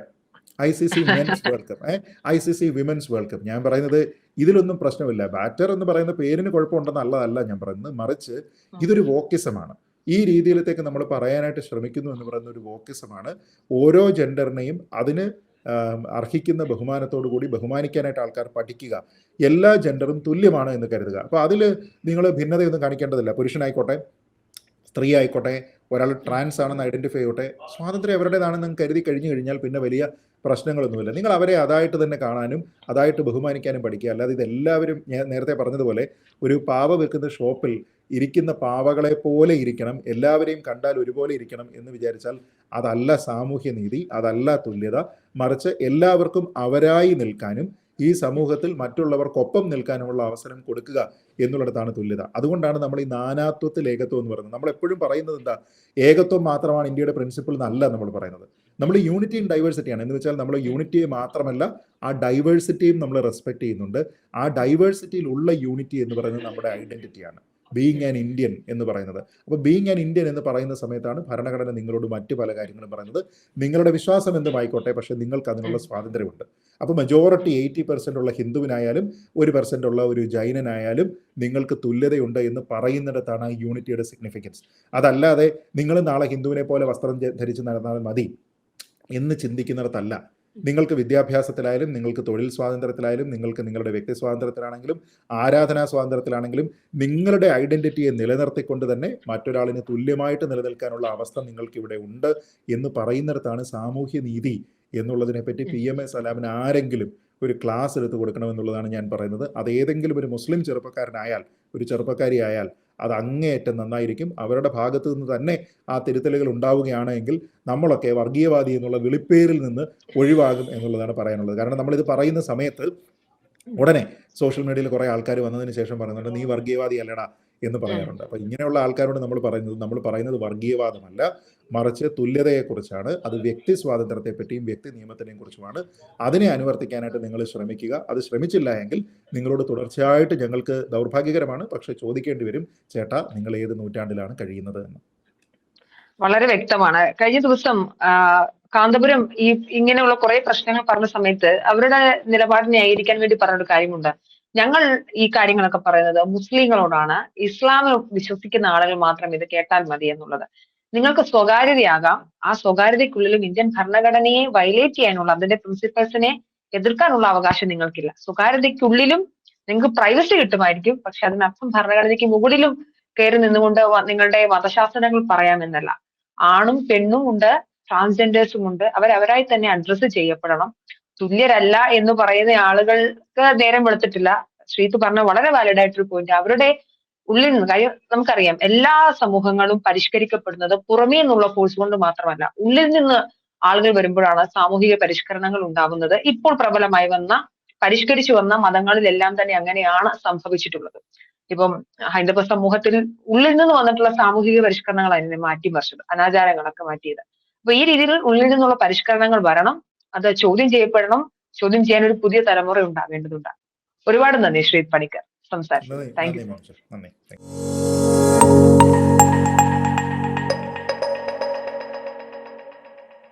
I C C men's world cup uh I C C women's world cup ഞാൻ പറയുന്നത് ഇതിലൊന്നും പ്രശ്നമില്ല. ബാറ്റർ എന്ന് പറയുന്ന പേരിന് കുഴപ്പമുണ്ടെന്നല്ലതല്ല ഞാൻ പറയുന്നത്. മറിച്ച് ഇതൊരു വോക്കിസമാണ്. ഈ രീതിയിലത്തേക്ക് നമ്മൾ പറയാനായിട്ട് ശ്രമിക്കുന്നു എന്ന് പറയുന്ന ഒരു വോക്കിസമാണ്. ഓരോ ജെൻഡറിനെയും അതിന് അർഹിക്കുന്ന ബഹുമാനത്തോടു കൂടി ബഹുമാനിക്കാനായിട്ട് ആൾക്കാർ പഠിക്കുക. എല്ലാ ജെൻഡറും തുല്യമാണ് എന്ന് കരുതുക. അപ്പോൾ അതിൽ നിങ്ങൾ ഭിന്നതയൊന്നും കാണിക്കേണ്ടതില്ല. പുരുഷനായിക്കോട്ടെ സ്ത്രീ ആയിക്കോട്ടെ ഒരാൾ ട്രാൻസ് ആണെന്ന് ഐഡന്റിഫൈ ചെയ്യട്ടെ. സ്വാതന്ത്ര്യം അവരുടേതാണെന്ന് കരുതി കഴിഞ്ഞു കഴിഞ്ഞാൽ പിന്നെ വലിയ പ്രശ്നങ്ങളൊന്നുമില്ല. നിങ്ങൾ അവരെ അതായിട്ട് തന്നെ കാണാനും അതായിട്ട് ബഹുമാനിക്കാനും പഠിക്കുക. അല്ലാതെ ഇതെല്ലാവരും ഞാൻ നേരത്തെ പറഞ്ഞതുപോലെ ഒരു പാവ വെക്കുന്ന ഷോപ്പിൽ ഇരിക്കുന്ന പാവകളെ പോലെ ഇരിക്കണം. എല്ലാവരെയും കണ്ടാൽ ഒരുപോലെ ഇരിക്കണം എന്ന് വിചാരിച്ചാൽ അതല്ല സാമൂഹ്യ നീതി അതല്ല തുല്യത. മറിച്ച് എല്ലാവർക്കും അവരായി നിൽക്കാനും ഈ സമൂഹത്തിൽ മറ്റുള്ളവർക്കൊപ്പം നിൽക്കാനുമുള്ള അവസരം കൊടുക്കുക എന്നുള്ളിടത്താണ് തുല്യത. അതുകൊണ്ടാണ് നമ്മൾ ഈ നാനാത്വത്തിൽ ഏകത്വം എന്ന് പറയുന്നത്. നമ്മൾ എപ്പോഴും പറയുന്നത് എന്താ? ഏകത്വം മാത്രമാണ് ഇന്ത്യയുടെ പ്രിൻസിപ്പിൾ എന്നല്ല നമ്മൾ പറയുന്നത്. നമ്മൾ യൂണിറ്റിയും ഡൈവേഴ്സിറ്റിയാണ് എന്ന് വെച്ചാൽ നമ്മൾ യൂണിറ്റിയെ മാത്രമല്ല ആ ഡൈവേഴ്സിറ്റിയും നമ്മൾ റെസ്പെക്ട് ചെയ്യുന്നുണ്ട്. ആ ഡൈവേഴ്സിറ്റിയിൽ ഉള്ള യൂണിറ്റി എന്ന് പറയുന്നത് നമ്മുടെ ഐഡന്റിറ്റിയാണ് ബീങ് ആൻ ഇന്ത്യൻ എന്ന് പറയുന്നത്. അപ്പോൾ ബീങ് ആൻ ഇന്ത്യൻ എന്ന് പറയുന്ന സമയത്താണ് ഭരണഘടന നിങ്ങളോട് മറ്റു പല കാര്യങ്ങളും പറയുന്നത്. നിങ്ങളുടെ വിശ്വാസം എന്തുമായിക്കോട്ടെ പക്ഷേ നിങ്ങൾക്ക് അതിനുള്ള സ്വാതന്ത്ര്യമുണ്ട്. അപ്പോൾ മെജോറിറ്റി എയ്റ്റി പെർസെന്റ് ഉള്ള ഹിന്ദുവിനായാലും ഒരു പെർസെന്റ് ഉള്ള ഒരു ജൈനനായാലും നിങ്ങൾക്ക് തുല്യതയുണ്ട് എന്ന് പറയുന്നിടത്താണ് ആ യൂണിറ്റിയുടെ സിഗ്നിഫിക്കൻസ് അതല്ലാതെ നിങ്ങൾ നാളെ ഹിന്ദുവിനെ പോലെ വസ്ത്രം ധരിച്ച് നടന്നാൽ മതി എന്ന് ചിന്തിക്കുന്നിടത്തല്ല. നിങ്ങൾക്ക് വിദ്യാഭ്യാസത്തിലായാലും നിങ്ങൾക്ക് തൊഴിൽ സ്വാതന്ത്ര്യത്തിലായാലും നിങ്ങൾക്ക് നിങ്ങളുടെ വ്യക്തി സ്വാതന്ത്ര്യത്തിലാണെങ്കിലും ആരാധനാ സ്വാതന്ത്ര്യത്തിലാണെങ്കിലും നിങ്ങളുടെ ഐഡന്റിറ്റിയെ നിലനിർത്തിക്കൊണ്ട് തന്നെ മറ്റൊരാളിന് തുല്യമായിട്ട് നിലനിൽക്കാനുള്ള അവസ്ഥ നിങ്ങൾക്ക് ഇവിടെ ഉണ്ട് എന്ന് പറയുന്നിടത്താണ് സാമൂഹ്യ നീതി എന്നുള്ളതിനെ പറ്റി പി എം എ സലാമിന് ആരെങ്കിലും ഒരു ക്ലാസ് എടുത്ത് കൊടുക്കണമെന്നുള്ളതാണ് ഞാൻ പറയുന്നത്. അത് ഏതെങ്കിലും ഒരു മുസ്ലിം ചെറുപ്പക്കാരനായാൽ ഒരു ചെറുപ്പക്കാരിയായാൽ അത് അങ്ങേയറ്റം നന്നായിരിക്കും. അവരുടെ ഭാഗത്ത് നിന്ന് തന്നെ ആ തിരുത്തലുകൾ ഉണ്ടാവുകയാണ് എങ്കിൽ നമ്മളൊക്കെ വർഗീയവാദി എന്നുള്ള വിളിപ്പേരിൽ നിന്ന് ഒഴിവാകും എന്നുള്ളതാണ് പറയാനുള്ളത്. കാരണം നമ്മളിത് പറയുന്ന സമയത്ത് ഉടനെ സോഷ്യൽ മീഡിയയിൽ കുറേ ആൾക്കാർ വന്നതിന് ശേഷം പറയുന്നുണ്ട് നീ വർഗീയവാദി അല്ലടാ എന്ന് പറയാറുണ്ട്. അപ്പൊ ഇങ്ങനെയുള്ള ആൾക്കാരോട് നമ്മൾ പറയുന്നത് നമ്മൾ പറയുന്നത് വർഗീയവാദമല്ല മറിച്ച് തുല്യതയെക്കുറിച്ചാണ് അത് വ്യക്തി സ്വാതന്ത്ര്യത്തെ പറ്റിയും വ്യക്തി നിയമത്തിനെയും കുറിച്ചുമാണ്. അതിനെ അനുവർത്തിക്കാനായിട്ട് നിങ്ങൾ ശ്രമിക്കുക. അത് ശ്രമിച്ചില്ല എങ്കിൽ നിങ്ങളോട് തുടർച്ചയായിട്ട് ഞങ്ങൾക്ക് ദൗർഭാഗ്യകരമാണ്. പക്ഷെ ചോദിക്കേണ്ടി വരും ചേട്ടാ നിങ്ങൾ ഏത് നൂറ്റാണ്ടിലാണ് കഴിയുന്നത്? എന്ന്. വളരെ വ്യക്തമാണ്. കഴിഞ്ഞ ദിവസം കാന്തപുരം ഈ ഇങ്ങനെയുള്ള കുറെ പ്രശ്നങ്ങൾ പറഞ്ഞ സമയത്ത് അവരുടെ നിലപാട് ന്യായീകരിക്കാൻ വേണ്ടി പറഞ്ഞൊരു കാര്യമുണ്ട്. ഞങ്ങൾ ഈ കാര്യങ്ങളൊക്കെ പറയുന്നത് മുസ്ലിങ്ങളോടാണ്. ഇസ്ലാമിൽ വിശ്വസിക്കുന്ന ആളുകൾ മാത്രം ഇത് കേട്ടാൽ മതി എന്നുള്ളത്. നിങ്ങൾക്ക് സ്വകാര്യതയാകാം. ആ സ്വകാര്യതയ്ക്കുള്ളിലും ഇന്ത്യൻ ഭരണഘടനയെ വയലേറ്റ് ചെയ്യാനുള്ള അതിന്റെ പ്രിൻസിപ്പൽസിനെ എതിർക്കാനുള്ള അവകാശം നിങ്ങൾക്കില്ല. സ്വകാര്യതയ്ക്കുള്ളിലും നിങ്ങൾക്ക് പ്രൈവസി കിട്ടുമായിരിക്കും. പക്ഷെ അതിനർത്ഥം ഭരണഘടനയ്ക്ക് മുകളിലും കയറി നിന്നുകൊണ്ട് നിങ്ങളുടെ മതശാസ്ത്രങ്ങൾ പറയാമെന്നല്ല. ആണും പെണ്ണും ഉണ്ട് ട്രാൻസ്ജെൻഡേഴ്സും ഉണ്ട്. അവരവരായി തന്നെ അഡ്രസ്സ് ചെയ്യപ്പെടണം. തുല്യരല്ല എന്ന് പറയുന്ന ആളുകൾക്ക് നേരം വെളുത്തിട്ടില്ല. ശ്രീത്ത് പറഞ്ഞ വളരെ വാലിഡ് ആയിട്ടൊരു പോയിന്റ് അവരുടെ ഉള്ളിൽ നിന്ന് കാര്യം നമുക്കറിയാം. എല്ലാ സമൂഹങ്ങളും പരിഷ്കരിക്കപ്പെടുന്നത് പുറമേ നിന്നുള്ള ഫോഴ്സ് കൊണ്ട് മാത്രമല്ല. ഉള്ളിൽ നിന്ന് ആളുകൾ വരുമ്പോഴാണ് സാമൂഹിക പരിഷ്കരണങ്ങൾ ഉണ്ടാകുന്നത് ഇപ്പോൾ പ്രബലമായി വന്ന പരിഷ്കരിച്ചു വന്ന മതങ്ങളിലെല്ലാം തന്നെ അങ്ങനെയാണ് സംഭവിച്ചിട്ടുള്ളത്. ഇപ്പം ഹൈന്ദവ സമൂഹത്തിൽ ഉള്ളിൽ നിന്ന് വന്നിട്ടുള്ള സാമൂഹിക പരിഷ്കരണങ്ങൾ അതിനെ മാറ്റിമറിച്ചത് അനാചാരങ്ങളൊക്കെ മാറ്റിയത്. അപ്പൊ ഈ രീതിയിൽ ഉള്ളിൽ നിന്നുള്ള പരിഷ്കരണങ്ങൾ വരണം അത് ചോദ്യം ചെയ്യപ്പെടണം ചോദ്യം ചെയ്യാൻ ഒരു പുതിയ തലമുറ ഉണ്ടാവേണ്ടതുണ്ട് ഒരുപാട് നന്ദി ശ്രീ പണിക്കർ സംസാരിച്ചു താങ്ക് യു